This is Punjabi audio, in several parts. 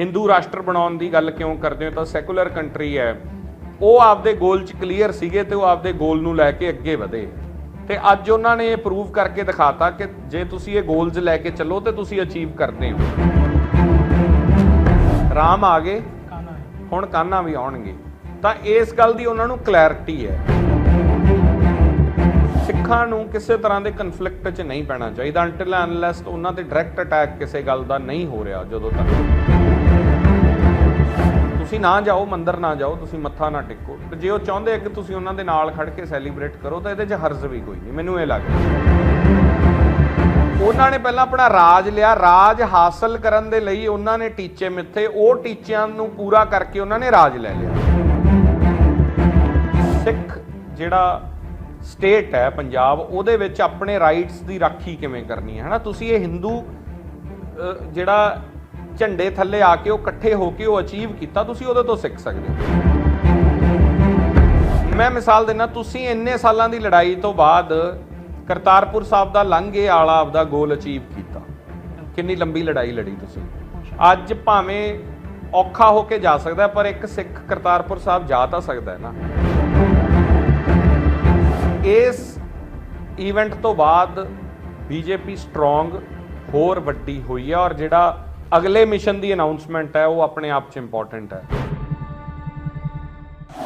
ਹਿੰਦੂ ਰਾਸ਼ਟਰ ਬਣਾਉਣ ਦੀ ਗੱਲ ਕਿਉਂ ਕਰਦੇ ਹੋ? ਤਾਂ ਸੈਕੂਲਰ ਕੰਟਰੀ ਹੈ। ਉਹ ਆਪਦੇ ਗੋਲ 'ਚ ਕਲੀਅਰ ਸੀਗੇ ਤੇ ਉਹ ਆਪਦੇ ਗੋਲ ਨੂੰ ਲੈ ਕੇ ਅੱਗੇ ਵਧੇ। ਤੇ ਅੱਜ ਉਹਨਾਂ ਨੇ ਇਹ ਪ੍ਰੂਵ ਕਰਕੇ ਦਿਖਾਤਾ ਕਿ ਜੇ ਤੁਸੀਂ ਇਹ ਗੋਲਸ ਲੈ ਕੇ ਚੱਲੋ ਤੇ ਤੁਸੀਂ ਅਚੀਵ ਕਰਦੇ ਹੋ। ਰਾਮ ਆ ਗਏ। ਹੁਣ ਕਾਨਾ ਵੀ ਆਉਣਗੇ। ਤਾਂ ਇਸ ਗੱਲ ਦੀ ਉਹਨਾਂ ਨੂੰ ਕਲੈਰਿਟੀ ਹੈ। ਸਿੱਖਾਂ ਨੂੰ ਕਿਸੇ ਤਰ੍ਹਾਂ ਦੇ ਕਨਫਲਿਕਟ 'ਚ ਨਹੀਂ ਪੈਣਾ ਚਾਹੀਦਾ। ਅੰਟਿਲ ਅਨਲੈਸ ਉਹਨਾਂ ਤੇ ਡਾਇਰੈਕਟ ਅਟੈਕ ਕਿਸੇ ਗੱਲ ਦਾ ਨਹੀਂ ਹੋ ਰਿਹਾ ਜਦੋਂ ਤੱਕ। ਤੁਸੀਂ ਨਾ ਜਾਓ, ਮੰਦਰ ਨਾ ਜਾਓ, ਤੁਸੀਂ ਮੱਥਾ ਨਾ ਟੇਕੋ। ਜੇ ਉਹ ਚਾਹੁੰਦੇ ਕਿ ਤੁਸੀਂ ਉਹਨਾਂ ਦੇ ਨਾਲ ਖੜ ਕੇ ਸੈਲੀਬ੍ਰੇਟ ਕਰੋ, ਤਾਂ ਇਹਦੇ 'ਚ ਹਰਜ਼ ਵੀ ਕੋਈ ਨਹੀਂ, ਮੈਨੂੰ ਇਹ ਲੱਗਦਾ। ਉਹਨਾਂ ਨੇ ਪਹਿਲਾਂ ਆਪਣਾ ਰਾਜ ਲਿਆ, ਰਾਜ ਹਾਸਲ ਕਰਨ ਦੇ ਲਈ ਉਹਨਾਂ ਨੇ ਟੀਚੇ ਮਿੱਥੇ, ਉਹ ਟੀਚਿਆਂ ਨੂੰ ਪੂਰਾ ਕਰਕੇ ਉਹਨਾਂ ਨੇ ਰਾਜ ਲੈ ਲਿਆ। ਸਿੱਖ ਜਿਹੜਾ ਸਟੇਟ ਹੈ ਪੰਜਾਬ, ਉਹਦੇ ਵਿੱਚ ਆਪਣੇ ਰਾਈਟਸ ਦੀ ਰਾਖੀ ਕਿਵੇਂ ਕਰਨੀ ਹੈ, ਹਨਾ? ਤੁਸੀਂ ਇਹ ਹਿੰਦੂ ਜਿਹੜਾ ਝੰਡੇ ਥੱਲੇ ਆ ਕੇ ਉਹ ਇਕੱਠੇ ਹੋ ਕੇ ਉਹ ਅਚੀਵ ਕੀਤਾ, ਤੁਸੀਂ ਉਹਦੇ ਤੋਂ ਸਿੱਖ ਸਕਦੇ ਹੋ। ਮੈਂ ਮਿਸਾਲ ਦਿੰਦਾ, ਤੁਸੀਂ ਇੰਨੇ ਸਾਲਾਂ ਦੀ ਲੜਾਈ ਤੋਂ ਬਾਅਦ ਕਰਤਾਰਪੁਰ ਸਾਹਿਬ ਦਾ ਲੰਘੇ ਆਲਾ ਆਪਦਾ ਗੋਲ ਅਚੀਵ ਕੀਤਾ। ਕਿੰਨੀ ਲੰਬੀ ਲੜਾਈ ਲੜੀ ਤੁਸੀਂ। ਅੱਜ ਭਾਵੇਂ ਔਖਾ ਹੋ ਕੇ ਜਾ ਸਕਦਾ, ਪਰ ਇੱਕ ਸਿੱਖ ਕਰਤਾਰਪੁਰ ਸਾਹਿਬ ਜਾ ਤਾਂ ਸਕਦਾ ਹੈ ਨਾ। ਇਸ ਈਵੈਂਟ ਤੋਂ ਬਾਅਦ ਬੀਜੇਪੀ ਸਟਰੋਂਗ ਹੋਰ ਵੱਡੀ ਹੋਈ ਹੈ ਔਰ ਜਿਹੜਾ ਅਗਲੇ ਮਿਸ਼ਨ ਦੀ ਅਨਾਉਂਸਮੈਂਟ ਹੈ, ਉਹ ਆਪਣੇ ਆਪ 'ਚ ਇੰਪੋਰਟੈਂਟ ਹੈ।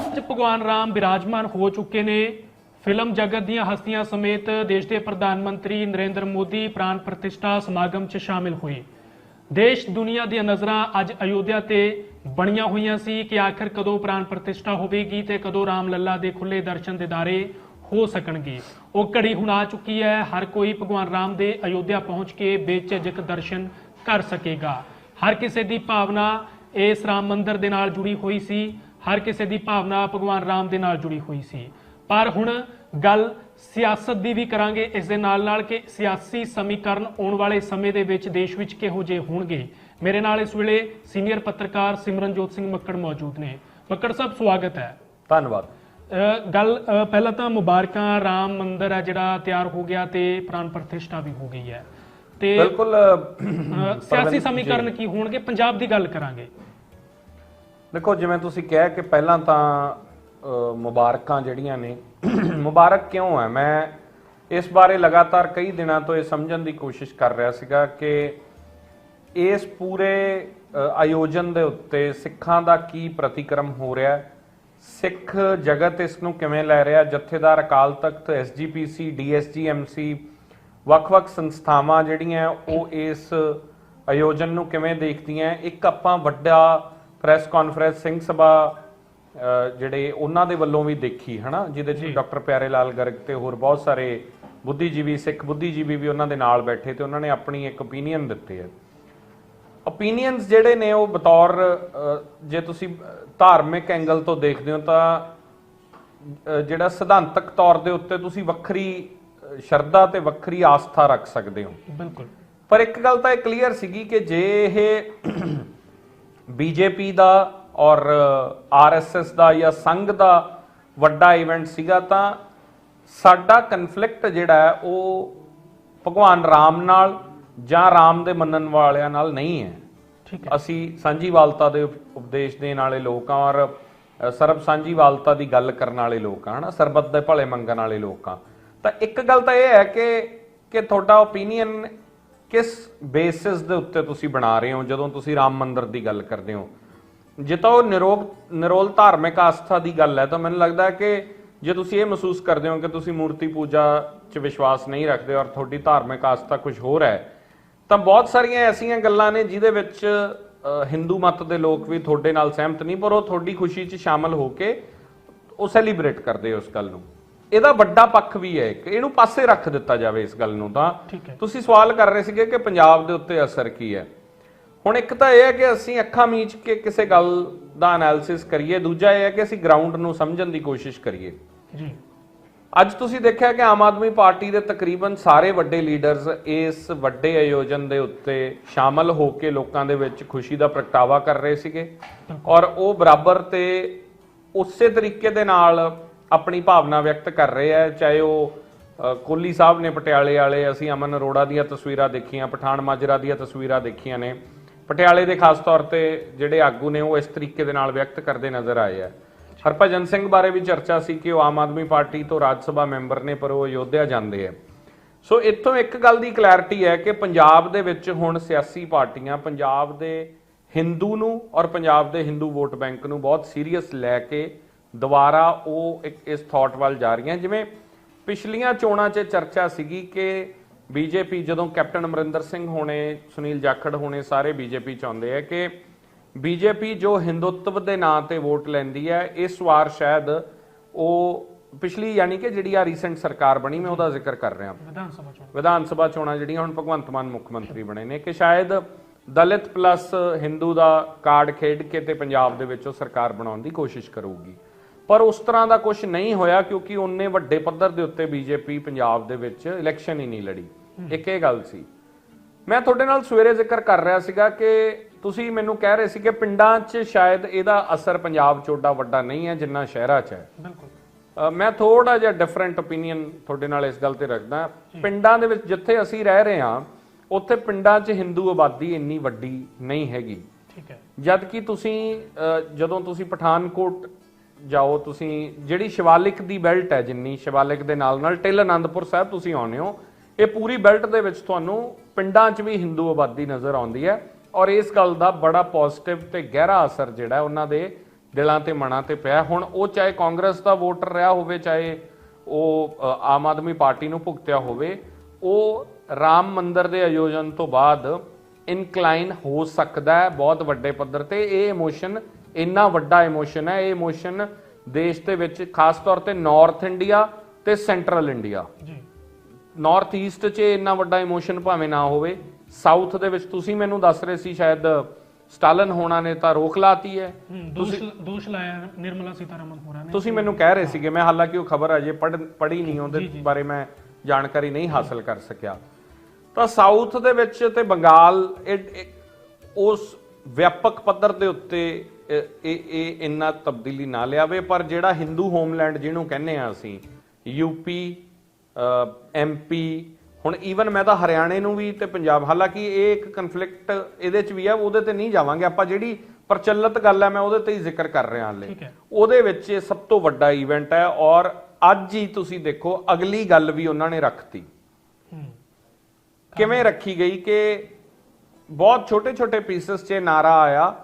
ਅੱਜ ਭਗਵਾਨ ਰਾਮ ਬਿਰਾਜਮਾਨ ਹੋ ਚੁੱਕੇ ਨੇ। ਫਿਲਮ ਜਗਤ ਦੀਆਂ ਹਸਤੀਆਂ ਸਮੇਤ ਦੇਸ਼ ਦੇ ਪ੍ਰਧਾਨ ਮੰਤਰੀ ਨਰਿੰਦਰ ਮੋਦੀ ਪ੍ਰਾਨ ਪ੍ਰਤਿਸ਼ਠਾ ਸਮਾਗਮ 'ਚ ਸ਼ਾਮਿਲ ਹੋਏ। ਦੇਸ਼, ਦੁਨੀਆ ਦੀਆਂ ਨਜ਼ਰਾਂ ਅੱਜ ਅਯੋਧਿਆ ਤੇ ਬਣੀਆਂ ਹੋਈਆਂ ਸੀ ਕਿ ਆਖਰ ਕਦੋਂ ਪ੍ਰਾਨ ਪ੍ਰਤਿਸ਼ਠਾ ਹੋਵੇਗੀ ਤੇ ਕਦੋਂ ਰਾਮ ਲੱਲਾ ਦੇ ਖੁੱਲੇ ਦਰਸ਼ਨ ਦਿਦਾਰੇ ਹੋ ਸਕਣਗੇ। ਉਹ ਘੜੀ ਹੁਣ ਆ ਚੁੱਕੀ ਹੈ, ਹਰ ਕੋਈ ਭਗਵਾਨ ਰਾਮ ਦੇ ਅਯੋਧਿਆ ਪਹੁੰਚ ਕੇ ਬੇਝਿਜਕ ਦਰਸ਼ਨ ਕਰ ਸਕੇਗਾ। ਹਰ ਕਿਸੇ ਦੀ ਭਾਵਨਾ ਇਸ ਰਾਮ ਮੰਦਿਰ ਦੇ ਨਾਲ ਜੁੜੀ ਹੋਈ ਸੀ। ਹਰ ਕਿਸੇ ਦੀ ਭਾਵਨਾ ਭਗਵਾਨ ਰਾਮ ਦੇ ਨਾਲ ਜੁੜੀ ਹੋਈ ਸੀ। ਪਰ ਹੁਣ ਗੱਲ ਸਿਆਸਤ ਦੀ ਵੀ ਕਰਾਂਗੇ। ਇਸ ਦੇ ਨਾਲ ਨਾਲ ਕਿ ਸਿਆਸੀ ਸਮੀਕਰਨ ਆਉਣ ਵਾਲੇ ਸਮੇਂ ਦੇ ਵਿੱਚ ਦੇਸ਼ ਵਿੱਚ ਕਿਹੋ ਜਿਹੇ ਹੋਣਗੇ। ਮੇਰੇ ਨਾਲ ਇਸ ਵੇਲੇ ਸੀਨੀਅਰ ਪੱਤਰਕਾਰ ਸਿਮਰਨਜੋਤ ਸਿੰਘ ਮੱਕੜ ਮੌਜੂਦ ਨੇ। ਮੱਕੜ ਸਾਹਿਬ ਸਵਾਗਤ ਹੈ। ਧੰਨਵਾਦ। ਗੱਲ ਪਹਿਲਾਂ ਤਾਂ ਮੁਬਾਰਕਾਂ। ਰਾਮ ਮੰਦਿਰ ਹੈ ਜਿਹੜਾ ਤਿਆਰ ਹੋ ਗਿਆ ਤੇ ਪ੍ਰਾਨ ਪ੍ਰਤਿਸ਼ਠਾ ਵੀ ਹੋ ਗਈ ਹੈ। ਤੇ ਬਿਲਕੁਲ ਸਿਆਸੀ ਸਮੀਕਰਨ ਕੀ ਹੋਣਗੇ? ਪੰਜਾਬ ਦੀ ਗੱਲ ਕਰਾਂਗੇ। ਦੇਖੋ ਜਿਵੇਂ ਤੁਸੀਂ ਕਿਹਾ ਕਿ ਪਹਿਲਾਂ ਤਾਂ ਮੁਬਾਰਕਾਂ ਜਿਹੜੀਆਂ ਨੇ ਮੁਬਾਰਕ ਕਿਉਂ ਹੈ? ਮੈਂ ਇਸ ਬਾਰੇ ਲਗਾਤਾਰ ਕਈ ਦਿਨਾਂ ਤੋਂ ਇਹ ਸਮਝਣ ਦੀ ਕੋਸ਼ਿਸ਼ ਕਰ ਰਿਹਾ ਸੀਗਾ ਕਿ ਇਸ ਪੂਰੇ ਆਯੋਜਨ ਦੇ ਉੱਤੇ ਸਿੱਖਾਂ ਦਾ ਕੀ ਪ੍ਰਤੀਕਰਮ ਹੋ ਰਿਹਾ ਹੈ? ਸਿੱਖ ਜਗਤ ਇਸ ਨੂੰ ਕਿਵੇਂ ਲੈ ਰਿਹਾ ਜਥੇਦਾਰ ਅਕਾਲ ਤਖਤ ਐਸਜੀਪੀਸੀ ਡੀਐਸਜੀਐਮਸੀ ਵੱਖ-ਵੱਖ ਸੰਸਥਾਵਾਂ ਜਿਹੜੀਆਂ ਉਹ ਇਸ ਆਯੋਜਨ ਨੂੰ ਕਿਵੇਂ ਦੇਖਦੀਆਂ ਇੱਕ ਆਪਾਂ ਵੱਡਾ ਪ੍ਰੈਸ ਕਾਨਫਰੰਸ ਸਿੰਘ ਸਭਾ ਜਿਹੜੇ ਉਹਨਾਂ ਦੇ ਵੱਲੋਂ ਵੀ ਦੇਖੀ ਹਨਾ? ਜਿਹਦੇ ਚ ਡਾਕਟਰ ਪਿਆਰੇ ਲਾਲ ਗਰਗ ਤੇ ਹੋਰ ਬਹੁਤ ਸਾਰੇ ਬੁੱਧੀਜੀਵੀ ਸਿੱਖ ਬੁੱਧੀਜੀਵੀ ਵੀ ਉਹਨਾਂ ਦੇ ਨਾਲ ਬੈਠੇ ਤੇ ਉਹਨਾਂ ਨੇ ਆਪਣੀ ਇੱਕ ਓਪੀਨੀਅਨ ਦਿੱਤੇ ਹੈ ਓਪੀਨੀਅਨਸ ਜਿਹੜੇ ਨੇ ਉਹ ਬਤੌਰ ਜੇ ਤੁਸੀਂ ਧਾਰਮਿਕ ਐਂਗਲ ਤੋਂ ਦੇਖਦੇ ਹੋ ਤਾਂ ਜਿਹੜਾ ਸਿਧਾਂਤਕ ਤੌਰ ਦੇ ਉੱਤੇ ਤੁਸੀਂ ਵੱਖਰੀ ਸ਼ਰਧਾ ਤੇ ਵੱਖਰੀ ਆਸਥਾ ਰੱਖ ਸਕਦੇ ਹੋ। ਬਿਲਕੁਲ। ਪਰ ਇੱਕ ਗੱਲ ਤਾਂ ਇਹ ਕਲੀਅਰ ਸੀਗੀ ਕਿ ਜੇ ਇਹ ਬੀਜੇਪੀ ਦਾ ਔਰ ਆਰਐਸਐਸ ਦਾ ਜਾਂ ਸੰਘ ਦਾ ਵੱਡਾ ਇਵੈਂਟ ਸੀਗਾ ਤਾਂ ਸਾਡਾ ਕਨਫਲਿਕਟ ਜਿਹੜਾ ਹੈ ਉਹ ਭਗਵਾਨ ਰਾਮ ਨਾਲ ਜਾਂ ਰਾਮ ਦੇ ਮੰਨਣ ਵਾਲਿਆਂ ਨਾਲ ਨਹੀਂ ਹੈ। ਠੀਕ ਹੈ। ਅਸੀਂ ਸਾਂਝੀਵਾਲਤਾ ਦੇ ਉਪ- ਉਪਦੇਸ਼ ਦੇਣ ਵਾਲੇ ਲੋਕ ਹਾਂ ਔਰ ਸਰਬ ਸਾਂਝੀਵਾਲਤਾ ਦੀ ਗੱਲ ਕਰਨ ਵਾਲੇ ਲੋਕ ਹਾਂ ਹਨਾ ਸਰਬੱਤ ਦੇ ਭਲੇ ਮੰਗਣ ਵਾਲੇ ਲੋਕ ਹਾਂ। ਤਾਂ ਇੱਕ ਗੱਲ ਤਾਂ ਇਹ ਹੈ ਕਿ ਕਿ ਤੁਹਾਡਾ ਓਪੀਨੀਅਨ ਕਿਸ ਬੇਸਿਸ ਦੇ ਉੱਤੇ ਤੁਸੀਂ ਬਣਾ ਰਹੇ ਹੋ, ਜਦੋਂ ਤੁਸੀਂ ਰਾਮ ਮੰਦਿਰ ਦੀ ਗੱਲ ਕਰਦੇ ਹੋ? ਜੇ ਤਾਂ ਉਹ ਨਿਰੋਗ, ਨਿਰੋਲ ਧਾਰਮਿਕ ਆਸਥਾ ਦੀ ਗੱਲ ਹੈ, ਤਾਂ ਮੈਨੂੰ ਲੱਗਦਾ ਕਿ ਜੇ ਤੁਸੀਂ ਇਹ ਮਹਿਸੂਸ ਕਰਦੇ ਹੋ ਕਿ ਤੁਸੀਂ ਮੂਰਤੀ ਪੂਜਾ 'ਚ ਵਿਸ਼ਵਾਸ ਨਹੀਂ ਰੱਖਦੇ ਔਰ ਤੁਹਾਡੀ ਧਾਰਮਿਕ ਆਸਥਾ ਕੁਝ ਹੋਰ ਹੈ, ਤਾਂ ਬਹੁਤ ਸਾਰੀਆਂ ਐਸੀਆਂ ਗੱਲਾਂ ਨੇ ਜਿਹਦੇ ਵਿੱਚ ਹਿੰਦੂ ਮਤ ਦੇ ਲੋਕ ਵੀ ਤੁਹਾਡੇ ਨਾਲ ਸਹਿਮਤ ਨਹੀਂ, ਪਰ ਉਹ ਤੁਹਾਡੀ ਖੁਸ਼ੀ 'ਚ ਸ਼ਾਮਲ ਹੋ ਕੇ ਉਹ ਸੈਲੀਬ੍ਰੇਟ ਕਰਦੇ ਉਸ ਗੱਲ ਨੂੰ। ਇਹਦਾ ਵੱਡਾ ਪੱਖ ਵੀ ਹੈ ਕਿ ਇਹਨੂੰ ਪਾਸੇ ਰੱਖ ਦਿੱਤਾ ਜਾਵੇ ਇਸ ਗੱਲ ਨੂੰ ਤਾਂ। ਤੁਸੀਂ ਸਵਾਲ ਕਰ ਰਹੇ ਸੀਗੇ ਕਿ ਪੰਜਾਬ ਦੇ ਉੱਤੇ ਅਸਰ ਕੀ ਹੈ। ਹੁਣ ਇੱਕ ਤਾਂ ਇਹ ਹੈ ਕਿ ਅਸੀਂ ਅੱਖਾਂ ਮੀਚ ਕੇ ਕਿਸੇ ਗੱਲ ਦਾ ਐਨਾਲਿਸਿਸ ਕਰੀਏ। ਦੂਜਾ ਇਹ ਹੈ ਕਿ ਅਸੀਂ ਗਰਾਊਂਡ ਨੂੰ ਸਮਝਣ ਦੀ ਕੋਸ਼ਿਸ਼ ਕਰੀਏ। ਜੀ। ਅੱਜ ਤੁਸੀਂ ਦੇਖਿਆ ਕਿ ਆਮ ਆਦਮੀ ਪਾਰਟੀ ਦੇ ਤਕਰੀਬਨ ਸਾਰੇ ਵੱਡੇ ਲੀਡਰਸ ਇਸ ਵੱਡੇ ਆਯੋਜਨ ਦੇ ਉੱਤੇ ਸ਼ਾਮਲ ਹੋ ਕੇ ਲੋਕਾਂ ਦੇ ਵਿੱਚ ਖੁਸ਼ੀ ਦਾ ਪ੍ਰਗਟਾਵਾ ਕਰ ਰਹੇ ਸੀਗੇ। ਔਰ ਉਹ ਬਰਾਬਰ ਤੇ ਉਸੇ ਤਰੀਕੇ ਦੇ ਨਾਲ ਆਪਣੀ ਭਾਵਨਾ ਵਿਅਕਤ ਕਰ ਰਹੇ ਆ ਚਾਹੇ ਉਹ ਅ, ਕੋਹਲੀ ਸਾਹਿਬ ਨੇ ਪਟਿਆਲੇ ਵਾਲੇ ਅਸੀਂ ਅਮਨ ਅਰੋੜਾ ਦੀਆਂ ਤਸਵੀਰਾਂ ਦੇਖੀਆਂ ਪਠਾਨ ਮਾਜਰਾ ਦੀਆਂ ਤਸਵੀਰਾਂ ਦੇਖੀਆਂ ਨੇ। ਪਟਿਆਲੇ ਦੇ ਖਾਸ ਤੌਰ ਤੇ ਜਿਹੜੇ ਆਗੂ ਨੇ ਉਹ ਇਸ ਤਰੀਕੇ ਦੇ ਨਾਲ ਵਿਅਕਤ ਕਰਦੇ ਨਜ਼ਰ ਆਏ ਆ। ਹਰਭਜਨ ਸਿੰਘ ਬਾਰੇ ਵੀ ਚਰਚਾ ਸੀ ਕਿ ਉਹ ਆਮ ਆਦਮੀ ਪਾਰਟੀ ਤੋਂ ਰਾਜ ਸਭਾ ਮੈਂਬਰ ਨੇ ਪਰ ਉਹ ਅਯੋਧਿਆ ਜਾਂਦੇ ਆ। ਸੋ ਇੱਥੋਂ ਇੱਕ ਗੱਲ ਦੀ ਕਲੈਰਿਟੀ ਹੈ ਕਿ ਪੰਜਾਬ ਦੇ ਵਿੱਚ ਹੁਣ ਸਿਆਸੀ ਪਾਰਟੀਆਂ ਪੰਜਾਬ ਦੇ ਹਿੰਦੂ ਨੂੰ ਔਰ ਪੰਜਾਬ ਦੇ ਹਿੰਦੂ ਵੋਟ ਬੈਂਕ ਨੂੰ ਬਹੁਤ ਸੀਰੀਅਸ ਲੈ ਕੇ ਦੁਬਾਰਾ ਉਹ ਇੱਕ ਇਸ ਥਾਟ ਵੱਲ ਜਾ ਰਹੀਆਂ। ਜਿਵੇਂ ਪਿਛਲੀਆਂ ਚੋਣਾਂ 'ਚ ਚਰਚਾ ਸੀਗੀ ਕਿ ਬੀਜੇਪੀ ਜਦੋਂ ਕੈਪਟਨ ਅਮਰਿੰਦਰ ਸਿੰਘ ਹੋਣੇ ਸੁਨੀਲ ਜਾਖੜ ਹੋਣੇ ਸਾਰੇ ਬੀਜੇਪੀ ਚਾਹੁੰਦੇ ਆ ਕਿ ਬੀਜੇਪੀ ਜੋ ਹਿੰਦੁੱਤਵ ਦੇ ਨਾਂ ਤੇ ਵੋਟ ਲੈਂਦੀ ਹੈ ਇਸ ਵਾਰ ਸ਼ਾਇਦ ਉਹ ਪਿਛਲੀ ਯਾਨੀ ਕਿ ਜਿਹੜੀ ਆ ਰੀਸੈਂਟ ਸਰਕਾਰ ਬਣੀ ਮੈਂ ਉਹਦਾ ਜ਼ਿਕਰ ਕਰ ਰਿਹਾ। ਵਿਧਾਨ ਸਭਾ ਚੋਣ। ਵਿਧਾਨ ਸਭਾ ਚੋਣਾਂ ਜਿਹੜੀਆਂ ਹੁਣ ਭਗਵੰਤ ਮਾਨ ਮੁੱਖ ਮੰਤਰੀ ਬਣੇ ਨੇ ਕਿ ਸ਼ਾਇਦ ਦਲਿਤ ਪਲੱਸ ਹਿੰਦੂ ਦਾ ਕਾਰਡ ਖੇਡ ਕੇ ਤੇ ਪੰਜਾਬ ਦੇ ਵਿੱਚ ਉਹ ਸਰਕਾਰ ਬਣਾਉਣ ਦੀ ਕੋਸ਼ਿਸ਼ ਕਰੂਗੀ। ਪਰ ਉਸ ਤਰ੍ਹਾਂ ਦਾ ਕੁਝ ਨਹੀਂ ਹੋਇਆ ਕਿਉਂਕਿ ਉਹਨੇ ਵੱਡੇ ਪੱਧਰ ਦੇ ਉੱਤੇ ਬੀਜੇਪੀ ਪੰਜਾਬ ਦੇ ਵਿੱਚ ਇਲੈਕਸ਼ਨ ਹੀ ਨਹੀਂ ਲੜੀ। ਇੱਕ ਇਹ ਗੱਲ ਸੀ। ਮੈਂ ਤੁਹਾਡੇ ਨਾਲ ਸਵੇਰੇ ਜ਼ਿਕਰ ਕਰ ਰਿਹਾ ਸੀਗਾ ਕਿ ਤੁਸੀਂ ਮੈਨੂੰ ਕਹਿ ਰਹੇ ਸੀ ਕਿ ਪਿੰਡਾਂ 'ਚ ਸ਼ਾਇਦ ਇਹਦਾ ਅਸਰ ਪੰਜਾਬ 'ਚ ਓਡਾ ਵੱਡਾ ਨਹੀਂ ਹੈ ਜਿੰਨਾ ਸ਼ਹਿਰਾਂ 'ਚ ਹੈ। ਬਿਲਕੁਲ। ਮੈਂ ਥੋੜਾ ਜਿਹਾ ਡਿਫਰੈਂਟ ਓਪੀਨੀਅਨ ਤੁਹਾਡੇ ਨਾਲ ਇਸ ਗੱਲ ਤੇ ਰੱਖਦਾ। ਪਿੰਡਾਂ ਦੇ ਵਿੱਚ ਜਿੱਥੇ ਅਸੀਂ ਰਹਿ ਰਹੇ ਹਾਂ ਉੱਥੇ ਪਿੰਡਾਂ 'ਚ ਹਿੰਦੂ ਆਬਾਦੀ ਇੰਨੀ ਵੱਡੀ ਨਹੀਂ ਹੈਗੀ। ਠੀਕ ਹੈ। ਜਦ ਕਿ ਤੁਸੀਂ ਜਦੋਂ ਤੁਸੀਂ ਪਠਾਨਕੋਟ ਜਾਓ ਤੁਸੀਂ, ਜਿਹੜੀ ਸ਼ਿਵਾਲਿਕ ਦੀ ਬੈਲਟ ਹੈ ਜਿੰਨੀ, ਸ਼ਿਵਾਲਿਕ ਦੇ ਨਾਲ ਨਾਲ ਟਿਲ ਆਨੰਦਪੁਰ ਸਾਹਿਬ ਤੁਸੀਂ ਆਉਂਦੇ ਹੋ, ਇਹ ਪੂਰੀ ਬੈਲਟ ਦੇ ਵਿੱਚ ਤੁਹਾਨੂੰ ਪਿੰਡਾਂ 'ਚ ਵੀ ਹਿੰਦੂ ਆਬਾਦੀ ਨਜ਼ਰ ਆਉਂਦੀ ਹੈ ਔਰ ਇਸ ਗੱਲ ਦਾ ਬੜਾ ਪੋਜ਼ਿਟਿਵ ਤੇ ਗਹਿਰਾ ਅਸਰ ਜਿਹੜਾ ਉਹਨਾਂ ਦੇ ਦਿਲਾਂ ਤੇ ਮਨਾਂ ਤੇ ਪਿਆ ਹੁਣ ਉਹ ਚਾਹੇ ਕਾਂਗਰਸ ਦਾ ਵੋਟਰ ਰਿਹਾ ਹੋਵੇ, ਚਾਹੇ ਉਹ ਆਮ ਆਦਮੀ ਪਾਰਟੀ ਨੂੰ ਭੁਗਤਿਆ ਹੋਵੇ, ਉਹ ਰਾਮ ਮੰਦਰ ਦੇ ਆਯੋਜਨ ਤੋਂ ਬਾਅਦ ਇਨਕਲਾਈਨ ਹੋ ਸਕਦਾ ਹੈ ਬਹੁਤ ਵੱਡੇ ਪੱਧਰ ਤੇ। ਇਹ ਇਮੋਸ਼ਨ ਇੰਨਾ ਵੱਡਾ ਇਮੋਸ਼ਨ ਹੈ। ਇਹ ਇਮੋਸ਼ਨ ਦੇਸ਼ ਦੇ ਵਿੱਚ ਖਾਸ ਤੌਰ ਤੇ ਨਾਰਥ ਇੰਡੀਆ ਤੇ ਸੈਂਟਰਲ ਇੰਡੀਆ ਜੀ। ਨਾਰਥ ਈਸਟ 'ਚ ਇੰਨਾ ਵੱਡਾ ਇਮੋਸ਼ਨ ਭਾਵੇਂ ਨਾ ਹੋਵੇ। ਸਾਊਥ ਦੇ ਵਿੱਚ ਤੁਸੀਂ ਮੈਨੂੰ ਦੱਸ ਰਹੇ ਸੀ ਸ਼ਾਇਦ ਸਟਾਲਨ ਹੋਣਾ ਨੇ ਤਾਂ ਰੋਕ ਲਾਤੀ ਹੈ। ਹਮ, ਦੋਸ਼ ਲਾਇਆ ਨਿਰਮਲਾ ਸੀਤਾਰਮਨ ਹੋਰਾਂ ਨੇ। ਤੁਸੀਂ ਮੈਨੂੰ ਕਹਿ ਰਹੇ ਸੀਗੇ ਮੈਂ ਹਾਲਾਂਕਿ ਉਹ ਖਬਰ ਅਜੇ ਪੜ੍ਹ ਪੜ੍ਹੀ ਨਹੀਂ ਉਹਦੇ ਬਾਰੇ ਮੈਂ ਜਾਣਕਾਰੀ ਨਹੀਂ ਹਾਸਲ ਕਰ ਸਕਿਆ। ਤਾਂ ਸਾਊਥ ਦੇ ਵਿੱਚ ਤੇ ਬੰਗਾਲ ਉਸ ਵਿਆਪਕ ਪੱਧਰ ਦੇ ਉੱਤੇ ਇਹ ਇਹ ਇੰਨਾ ਤਬਦੀਲੀ ਨਾ ਲਿਆਵੇ ਪਰ ਜਿਹੜਾ ਹਿੰਦੂ ਹੋਮਲੈਂਡ ਜਿਹਨੂੰ ਕਹਿੰਦੇ ਆ ਅਸੀਂ ਯੂਪੀ ਐਮਪੀ ਹੁਣ ਈਵਨ ਮੈਂ ਤਾਂ ਹਰਿਆਣੇ ਨੂੰ ਵੀ ਤੇ ਪੰਜਾਬ ਹਾਲਾਂਕਿ ਇਹ ਇੱਕ ਕਨਫਲਿਕਟ ਇਹਦੇ ਚ ਵੀ ਆ ਉਹਦੇ ਤੇ ਨਹੀਂ ਜਾਵਾਂਗੇ ਆਪਾਂ ਜਿਹੜੀ ਪ੍ਰਚਲਿਤ ਗੱਲ ਹੈ ਮੈਂ ਉਹਦੇ ਤੇ ਹੀ ਜ਼ਿਕਰ ਕਰ ਰਿਹਾ ਹਾਲੇ। ਉਹਦੇ ਵਿੱਚ ਇਹ ਸਭ ਤੋਂ ਵੱਡਾ ਇਵੈਂਟ ਹੈ ਔਰ ਅੱਜ ਹੀ ਤੁਸੀਂ ਦੇਖੋ ਅਗਲੀ ਗੱਲ ਵੀ ਉਹਨਾਂ ਨੇ ਰੱਖਤੀ। ਕਿਵੇਂ ਰੱਖੀ ਗਈ ਕਿ ਬਹੁਤ ਛੋਟੇ ਛੋਟੇ ਪੀਸਸ 'ਚ ਨਾਰਾ ਆਇਆ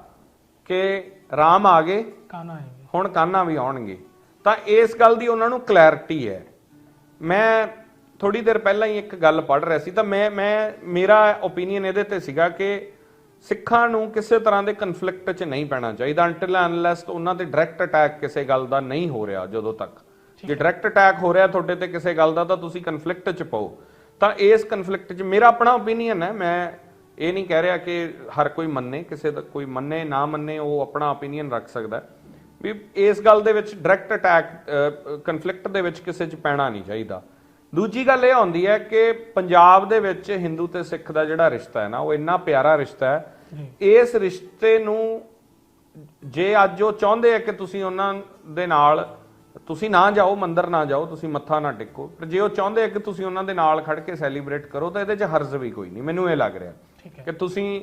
ਕਿ ਰਾਮ ਆ ਗਏ ਕਾਨਾ ਆਏਗੇ? ਹੁਣ ਕਾਨਾ ਵੀ ਆਉਣਗੇ? ਤਾਂ ਇਸ ਗੱਲ ਦੀ ਉਹਨਾਂ ਨੂੰ ਕਲੈਰਿਟੀ ਹੈ। ਮੈਂ ਥੋੜੀ ਦੇਰ ਪਹਿਲਾਂ ਹੀ ਇੱਕ ਗੱਲ ਪੜ੍ਹ ਰਿਹਾ ਸੀ ਤਾਂ ਮੈਂ ਮੈਂ ਮੇਰਾ ਓਪੀਨੀਅਨ ਇਹਦੇ ਤੇ ਸੀਗਾ ਕਿ ਸਿੱਖਾਂ ਨੂੰ ਕਿਸੇ ਤਰ੍ਹਾਂ ਦੇ ਕਨਫਲਿਕਟ 'ਚ ਨਹੀਂ ਪੈਣਾ ਚਾਹੀਦਾ ਅੰਟਿਲ ਅਨਲੈਸ ਉਹਨਾਂ ਤੇ ਡਾਇਰੈਕਟ ਅਟੈਕ ਕਿਸੇ ਗੱਲ ਦਾ ਨਹੀਂ ਹੋ ਰਿਹਾ ਜਦੋਂ ਤੱਕ। ਜੇ ਡਾਇਰੈਕਟ ਅਟੈਕ ਹੋ ਰਿਹਾ ਤੁਹਾਡੇ ਤੇ ਕਿਸੇ ਗੱਲ ਦਾ ਤਾਂ ਤੁਸੀਂ ਕਨਫਲਿਕਟ 'ਚ ਪਾਓ। ਤਾਂ ਇਸ ਕਨਫਲਿਕਟ 'ਚ ਮੇਰਾ ਆਪਣਾ ਓਪੀਨੀਅਨ ਹੈ ਮੈਂ ਇਹ ਨਹੀਂ ਕਹਿ ਰਿਹਾ ਕਿ ਹਰ ਕੋਈ ਮੰਨੇ ਕਿਸੇ ਦਾ ਕੋਈ ਮੰਨੇ ਨਾ ਮੰਨੇ ਉਹ ਆਪਣਾ ਓਪੀਨੀਅਨ ਰੱਖ ਸਕਦਾ ਵੀ ਇਸ ਗੱਲ ਦੇ ਵਿੱਚ ਡਾਇਰੈਕਟ ਅਟੈਕ ਕਨਫਲਿਕਟ ਦੇ ਵਿੱਚ ਕਿਸੇ 'ਚ ਪੈਣਾ ਨਹੀਂ ਚਾਹੀਦਾ। ਦੂਜੀ ਗੱਲ ਇਹ ਆਉਂਦੀ ਹੈ ਕਿ ਪੰਜਾਬ ਦੇ ਵਿੱਚ ਹਿੰਦੂ ਤੇ ਸਿੱਖ ਦਾ ਜਿਹੜਾ ਰਿਸ਼ਤਾ ਹੈ ਨਾ ਉਹ ਇੰਨਾ ਪਿਆਰਾ ਰਿਸ਼ਤਾ ਹੈ। ਇਸ ਰਿਸ਼ਤੇ ਨੂੰ ਜੇ ਅੱਜ ਉਹ ਚਾਹੁੰਦੇ ਆ ਕਿ ਤੁਸੀਂ ਉਹਨਾਂ ਦੇ ਨਾਲ ਤੁਸੀਂ ਨਾ ਜਾਓ ਮੰਦਰ ਨਾ ਜਾਓ ਤੁਸੀਂ ਮੱਥਾ ਨਾ ਟੇਕੋ ਪਰ ਜੇ ਉਹ ਚਾਹੁੰਦੇ ਆ ਕਿ ਤੁਸੀਂ ਉਹਨਾਂ ਦੇ ਨਾਲ ਖੜ ਕੇ ਸੈਲੀਬ੍ਰੇਟ ਕਰੋ ਤਾਂ ਇਹਦੇ 'ਚ ਹਰਜ਼ ਵੀ ਕੋਈ ਨਹੀਂ। ਮੈਨੂੰ ਇਹ ਲੱਗ ਰਿਹਾ। ਕਿ ਤੁਸੀਂ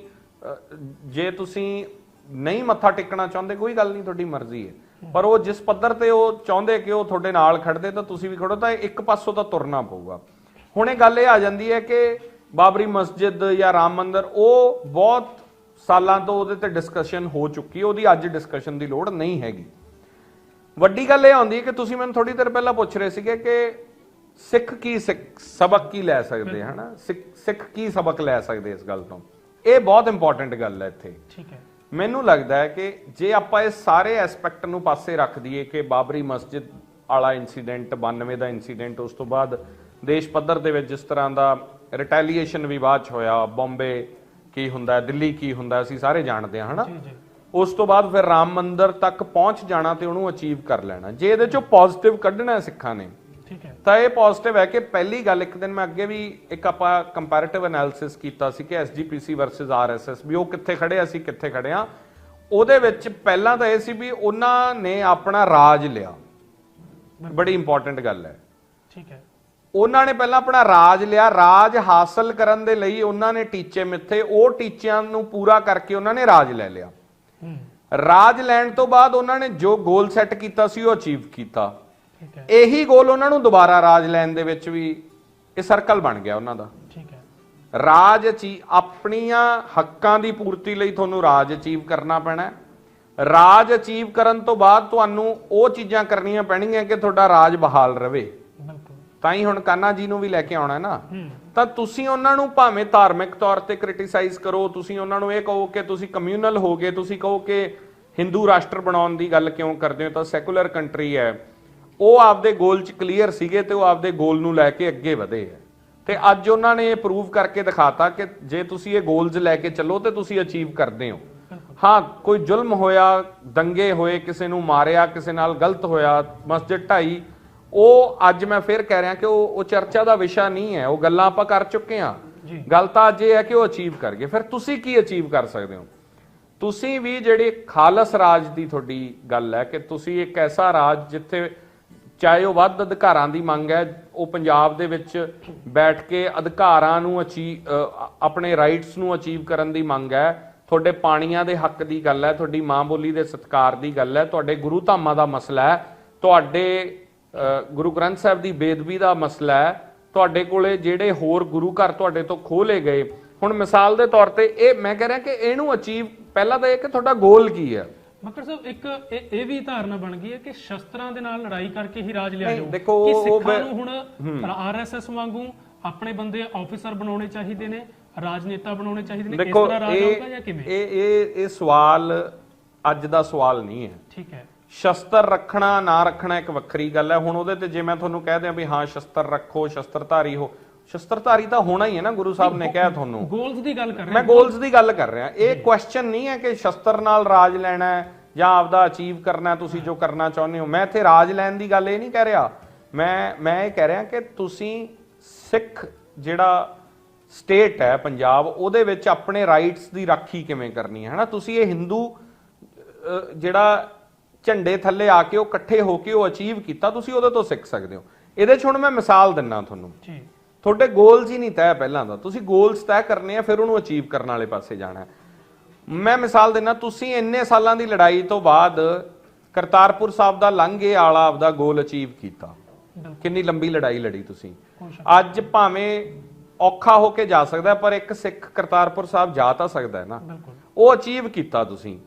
ਜੇ ਤੁਸੀਂ ਨਹੀਂ ਮੱਥਾ ਟੇਕਣਾ ਚਾਹੁੰਦੇ ਕੋਈ ਗੱਲ ਨਹੀਂ ਤੁਹਾਡੀ ਮਰਜ਼ੀ ਹੈ। ਪਰ ਉਹ ਜਿਸ ਪੱਧਰ ਤੇ ਉਹ ਚਾਹੁੰਦੇ ਕਿ ਉਹ ਤੁਹਾਡੇ ਨਾਲ ਖੜਦੇ ਤਾਂ ਤੁਸੀਂ ਵੀ ਖੜੋ ਤਾਂ ਇੱਕ ਪਾਸੋਂ ਤਾਂ ਤੁਰਨਾ ਪਊਗਾ। ਹੁਣ ਇਹ ਗੱਲ ਇਹ ਆ ਜਾਂਦੀ ਹੈ ਕਿ ਬਾਬਰੀ ਮਸਜਿਦ ਜਾਂ ਰਾਮ ਮੰਦਿਰ ਉਹ ਬਹੁਤ ਸਾਲਾਂ ਤੋਂ ਉਹਦੇ ਤੇ ਡਿਸਕਸ਼ਨ ਹੋ ਚੁੱਕੀ ਉਹਦੀ ਅੱਜ ਡਿਸਕਸ਼ਨ ਦੀ ਲੋੜ ਨਹੀਂ ਹੈਗੀ। ਵੱਡੀ ਗੱਲ ਇਹ ਆਉਂਦੀ ਹੈ ਕਿ ਤੁਸੀਂ ਮੈਨੂੰ ਥੋੜੀ ਦੇਰ ਪਹਿਲਾਂ ਪੁੱਛ ਰਹੇ ਸੀਗੇ ਕਿ ਸਿੱਖ ਕੀ ਸਬਕ ਕੀ ਲੈ ਸਕਦੇ ਹਨਾ? ਸਿੱਖ ਕੀ ਸਬਕ ਲੈ ਸਕਦੇ ਇਸ ਗੱਲ ਤੋਂ? ਇਹ ਬਹੁਤ ਇੰਪੋਰਟੈਂਟ ਗੱਲ ਹੈ ਇੱਥੇ। ਠੀਕ ਹੈ। ਮੈਨੂੰ ਲੱਗਦਾ ਹੈ ਕਿ ਜੇ ਆਪਾਂ ਇਸ ਸਾਰੇ ਐਸਪੈਕਟ ਨੂੰ ਪਾਸੇ ਰੱਖ ਦਈਏ ਕਿ ਬਾਬਰੀ ਮਸਜਿਦ ਵਾਲਾ ਇਨਸੀਡੈਂਟ 92 ਦਾ ਇਨਸੀਡੈਂਟ ਉਸ ਤੋਂ ਬਾਅਦ ਦੇਸ਼ ਪੱਧਰ ਦੇ ਵਿੱਚ ਜਿਸ ਤਰ੍ਹਾਂ ਦਾ ਰਿਟੈਲੀਏਸ਼ਨ ਵੀ ਬਾਅਦ ਚ ਹੋਇਆ ਬੰਬੇ ਕੀ ਹੁੰਦਾ ਦਿੱਲੀ ਕੀ ਹੁੰਦਾ ਅਸੀਂ ਸਾਰੇ ਜਾਣਦੇ ਹਾਂ ਹਨਾ? ਉਸ ਤੋਂ ਬਾਅਦ ਫਿਰ ਰਾਮ ਮੰਦਿਰ ਤੱਕ ਪਹੁੰਚ ਜਾਣਾ ਤੇ ਉਹਨੂੰ ਅਚੀਵ ਕਰ ਲੈਣਾ। ਜੇ ਇਹਦੇ ਚੋਂ ਪੋਜ਼ਿਟਿਵ ਕੱਢਣਾ ਸਿੱਖਾਂ ਨੇ ਠੀਕ ਹੈ। ਤਾਂ ਇਹ ਪੋਜ਼ਿਟਿਵ ਹੈ ਕਿ ਪਹਿਲੀ ਗੱਲ ਇੱਕ ਦਿਨ ਮੈਂ ਅੱਗੇ ਵੀ ਇੱਕ ਆਪਾਂ ਕੰਪੈਰੀਟਿਵ ਐਨਾਲਿਸਿਸ ਕੀਤਾ ਸੀ ਕਿ ਐਸਜੀਪੀਸੀ ਵਰਸਸ ਆਰਐਸਐਸ ਵੀ ਉਹ ਕਿੱਥੇ ਖੜੇ ਅਸੀਂ ਕਿੱਥੇ ਖੜੇ ਆ। ਉਹਦੇ ਵਿੱਚ ਪਹਿਲਾਂ ਤਾਂ ਇਹ ਸੀ ਵੀ ਉਹਨਾਂ ਨੇ ਆਪਣਾ ਰਾਜ ਲਿਆ। ਬੜੀ ਇੰਪੋਰਟੈਂਟ ਗੱਲ ਹੈ। ਠੀਕ ਹੈ। ਉਹਨਾਂ ਨੇ ਪਹਿਲਾਂ ਆਪਣਾ ਰਾਜ ਲਿਆ ਰਾਜ ਹਾਸਲ ਕਰਨ ਦੇ ਲਈ ਉਹਨਾਂ ਨੇ ਟੀਚੇ ਮਿੱਥੇ ਉਹ ਟੀਚਿਆਂ ਨੂੰ ਪੂਰਾ ਕਰਕੇ ਉਹਨਾਂ ਨੇ ਰਾਜ ਲੈ ਲਿਆ। ਰਾਜ ਲੈਣ ਤੋਂ ਬਾਅਦ ਉਹਨਾਂ ਨੇ ਜੋ ਗੋਲ ਸੈੱਟ ਕੀਤਾ ਸੀ ਉਹ ਅਚੀਵ ਕੀਤਾ। ਠੀਕ ਹੈ। ਇਹੀ ਗੋਲ ਉਹਨਾਂ ਨੂੰ ਦੁਬਾਰਾ ਰਾਜ ਲੈਣ ਦੇ ਵਿੱਚ ਵੀ ਇਹ ਸਰਕਲ ਬਣ ਗਿਆ ਉਹਨਾਂ ਦਾ। ਠੀਕ ਹੈ। ਰਾਜ ਅਚੀ ਆਪਣੀਆਂ ਹੱਕਾਂ ਦੀ ਪੂਰਤੀ ਲਈ ਤੁਹਾਨੂੰ ਰਾਜ ਅਚੀਵ ਕਰਨਾ ਪੈਣਾ ਹੈ। ਰਾਜ ਅਚੀਵ ਕਰਨ ਤੋਂ ਬਾਅਦ ਤੁਹਾਨੂੰ ਉਹ ਚੀਜ਼ਾਂ ਕਰਨੀਆਂ ਪੈਣਗੀਆਂ ਕਿ ਤੁਹਾਡਾ ਰਾਜ ਬਹਾਲ ਰਵੇ। ਬਿਲਕੁਲ। ਤਾਂ ਹੀ ਹੁਣ ਕਾਨਾ ਜੀ ਨੂੰ ਵੀ ਲੈ ਕੇ ਆਉਣਾ ਹੈ ਨਾ। ਤਾਂ ਤੁਸੀਂ ਉਹਨਾਂ ਨੂੰ ਭਾਵੇਂ ਧਾਰਮਿਕ ਤੌਰ ਤੇ ਕ੍ਰਿਟਿਸਾਈਜ਼ ਕਰੋ ਤੁਸੀਂ ਉਹਨਾਂ ਨੂੰ ਇਹ ਕਹੋ ਕਿ ਤੁਸੀਂ ਕਮਿਊਨਲ ਹੋ ਗਏ ਤੁਸੀਂ ਕਹੋ ਕਿ ਹਿੰਦੂ ਰਾਸ਼ਟਰ ਬਣਾਉਣ ਦੀ ਗੱਲ ਕਿਉਂ ਕਰਦੇ ਹੋ ਤਾਂ ਸੈਕੂਲਰ ਕੰਟਰੀ ਹੈ। ਉਹ ਆਪਦੇ ਗੋਲ 'ਚ ਕਲੀਅਰ ਸੀਗੇ ਤੇ ਉਹ ਆਪਦੇ ਗੋਲ ਨੂੰ ਲੈ ਕੇ ਅੱਗੇ ਵਧੇ ਹੈ ਤੇ ਅੱਜ ਉਹਨਾਂ ਨੇ ਇਹ ਪ੍ਰੂਵ ਕਰਕੇ ਦਿਖਾਤਾ ਕਿ ਜੇ ਤੁਸੀਂ ਇਹ ਗੋਲਸ ਲੈ ਕੇ ਚੱਲੋ ਤੇ ਤੁਸੀਂ ਅਚੀਵ ਕਰਦੇ ਹੋ। ਹਾਂ ਕੋਈ ਜ਼ੁਲਮ ਹੋਇਆ ਦੰਗੇ ਹੋਏ ਕਿਸੇ ਨੂੰ ਮਾਰਿਆ ਕਿਸੇ ਨਾਲ ਗਲਤ ਹੋਇਆ ਮਸਜਿਦ ਢਾਈ ਉਹ ਅੱਜ ਮੈਂ ਫਿਰ ਕਹਿ ਰਿਹਾ ਕਿ ਉਹ ਉਹ ਚਰਚਾ ਦਾ ਵਿਸ਼ਾ ਨਹੀਂ ਹੈ ਉਹ ਗੱਲਾਂ ਆਪਾਂ ਕਰ ਚੁੱਕੇ ਹਾਂ। ਗੱਲ ਤਾਂ ਅੱਜ ਇਹ ਹੈ ਕਿ ਉਹ ਅਚੀਵ ਕਰ ਗਏ। ਫਿਰ ਤੁਸੀਂ ਕੀ ਅਚੀਵ ਕਰ ਸਕਦੇ ਹੋ? ਤੁਸੀਂ ਵੀ ਜਿਹੜੀ ਖਾਲਸ ਰਾਜ ਦੀ ਤੁਹਾਡੀ ਗੱਲ ਹੈ ਕਿ ਤੁਸੀਂ ਇੱਕ ਐਸਾ ਰਾਜ ਜਿੱਥੇ ਚਾਹੇ ਉਹ ਵੱਧ ਅਧਿਕਾਰਾਂ ਦੀ ਮੰਗ ਹੈ, ਉਹ ਪੰਜਾਬ ਦੇ ਵਿੱਚ ਬੈਠ ਕੇ ਅਧਿਕਾਰਾਂ ਨੂੰ ਅਚੀ ਆਪਣੇ ਰਾਈਟਸ ਨੂੰ ਅਚੀਵ ਕਰਨ ਦੀ ਮੰਗ ਹੈ। ਤੁਹਾਡੇ ਪਾਣੀਆਂ ਦੇ ਹੱਕ ਦੀ ਗੱਲ ਹੈ, ਤੁਹਾਡੀ ਮਾਂ ਬੋਲੀ ਦੇ ਸਤਿਕਾਰ ਦੀ ਗੱਲ ਹੈ, ਤੁਹਾਡੇ ਗੁਰੂ ਧਾਮਾਂ ਦਾ ਮਸਲਾ ਹੈ, ਤੁਹਾਡੇ ਗੁਰੂ ਗ੍ਰੰਥ ਸਾਹਿਬ ਦੀ ਬੇਦਬੀ ਦਾ ਮਸਲਾ ਹੈ, ਤੁਹਾਡੇ ਕੋਲੇ ਜਿਹੜੇ ਹੋਰ ਗੁਰੂ ਘਰ ਤੁਹਾਡੇ ਤੋਂ ਖੋਲੇ ਗਏ। ਹੁਣ ਮਿਸਾਲ ਦੇ ਤੌਰ ਤੇ ਇਹ, ਮੈਂ ਕਹਿ ਰਿਹਾ ਕਿ ਇਹਨੂੰ ਅਚੀਵ ਪਹਿਲਾਂ ਤਾਂ ਇਹ ਕਿ ਤੁਹਾਡਾ ਗੋਲ ਕੀ ਹੈ? ਮੱਕੜ ਸਾਹਿਬ ਇੱਕ ਇਹ ਇਹ ਵੀ ਧਾਰਨਾ ਬਣ ਗਈ ਹੈ ਕਿ ਸ਼ਸਤਰਾਂ ਦੇ ਨਾਲ ਲੜਾਈ ਕਰਕੇ ਹੀ ਰਾਜ ਲਿਆ ਜਾਊ। ਦੇਖੋ, ਕਿ ਸਿੱਖਾਂ ਨੂੰ ਹੁਣ ਆਰਐਸਐਸ ਵਾਂਗੂ ਆਪਣੇ ਬੰਦੇ ਆਫੀਸਰ ਬਣਾਉਣੇ ਚਾਹੀਦੇ ਨੇ ਰਾਜਨੇਤਾ ਬਣਾਉਣੇ ਚਾਹੀਦੇ ਨੇ ਇਸ ਦੇਖੋ ਤਰ੍ਹਾਂ ਰਾਜ ਇਹ ਆਊਗਾ ਜਾਂ ਕਿਵੇਂ? ਇਹ ਇਹ ਇਹ ਸਵਾਲ ਅੱਜ ਦਾ ਸਵਾਲ ਨਹੀਂ ਹੈ। ਠੀਕ ਹੈ। ਸ਼ਸਤਰ ਰੱਖਣਾ ਨਾ ਰੱਖਣਾ ਇੱਕ ਵੱਖਰੀ ਗੱਲ ਹੈ। ਹੁਣ ਉਹਦੇ ਤੇ ਜੇ ਮੈਂ ਤੁਹਾਨੂੰ ਕਹਿ ਦਿਆਂ ਵੀ ਹਾਂ ਸ਼ਸਤਰ ਰੱਖੋ ਸ਼ਸਤਰਧਾਰੀ ਹੋ ਸ਼ਸਤਰਧਾਰੀ ਤਾਂ ਹੋਣਾ ਹੀ ਹੈ ਨਾ ਗੁਰੂ ਸਾਹਿਬ ਨੇ ਕਿਹਾ ਤੁਹਾਨੂੰ। ਗੋਲਸ ਦੀ ਗੱਲ ਕਰ ਰਹੇ ਮੈਂ ਗੋਲਸ ਦੀ ਗੱਲ ਕਰ ਰਿਹਾ। ਇਹ ਕੁਐਸਚਨ ਨਹੀਂ ਹੈ ਕਿ ਸ਼ਸਤਰ ਨਾਲ ਰਾਜ ਲੈਣਾ ਹੈ ਜਾਂ ਆਪਦਾ ਅਚੀਵ ਕਰਨਾ ਤੁਸੀਂ ਜੋ ਕਰਨਾ ਚਾਹੁੰਦੇ ਹੋ। ਮੈਂ ਇੱਥੇ ਰਾਜ ਲੈਣ ਦੀ ਗੱਲ ਇਹ ਨਹੀਂ ਕਹਿ ਰਿਹਾ। ਮੈਂ ਮੈਂ ਇਹ ਕਹਿ ਰਿਹਾ ਕਿ ਤੁਸੀਂ ਸਿੱਖ ਜਿਹੜਾ ਸਟੇਟ ਹੈ ਪੰਜਾਬ ਉਹਦੇ ਵਿੱਚ ਆਪਣੇ ਰਾਈਟਸ ਦੀ ਰਾਖੀ ਕਿਵੇਂ ਕਰਨੀ ਹੈ ਹਨਾ? ਤੁਸੀਂ ਇਹ ਹਿੰਦੂ ਜਿਹੜਾ ਝੰਡੇ ਥੱਲੇ ਆ ਕੇ ਉਹ ਇਕੱਠੇ ਹੋ ਕੇ ਉਹ ਅਚੀਵ ਕੀਤਾ ਤੁਸੀਂ ਉਹਦੇ ਤੋਂ ਸਿੱਖ ਸਕਦੇ ਹੋ। ਇਹਦੇ 'ਚ ਹੁਣ ਮੈਂ ਮਿਸਾਲ ਦਿੰਨਾ ਤੁਹਾਨੂੰ। ਜੀ। ਤੁਹਾਡੇ ਗੋਲਸ ਹੀ ਨਹੀਂ ਤੈਅ ਪਹਿਲਾਂ ਦਾ ਤੁਸੀਂ ਗੋਲਸ ਤੈਅ ਕਰਨੇ ਆ ਫਿਰ ਉਹਨੂੰ ਅਚੀਵ ਕਰਨ ਵਾਲੇ ਪਾਸੇ ਜਾਣਾ। ਮੈਂ ਮਿਸਾਲ ਦਿੰਨਾ ਤੁਸੀਂ ਇੰਨੇ ਸਾਲਾਂ ਦੀ ਲੜਾਈ ਤੋਂ ਬਾਅਦ ਕਰਤਾਰਪੁਰ ਸਾਹਿਬ ਦਾ ਲਾਂਘੇ ਵਾਲਾ ਆਪਦਾ ਗੋਲ ਅਚੀਵ ਕੀਤਾ। ਕਿੰਨੀ ਲੰਬੀ ਲੜਾਈ ਲੜੀ ਤੁਸੀਂ। ਅੱਜ ਭਾਵੇਂ ਔਖਾ ਹੋ ਕੇ ਜਾ ਸਕਦਾ ਪਰ ਇੱਕ ਸਿੱਖ ਕਰਤਾਰਪੁਰ ਸਾਹਿਬ ਜਾ ਤਾਂ ਸਕਦਾ ਹੈ ਨਾ। ਉਹ ਅਚੀਵ ਕੀਤਾ ਤੁਸੀਂ।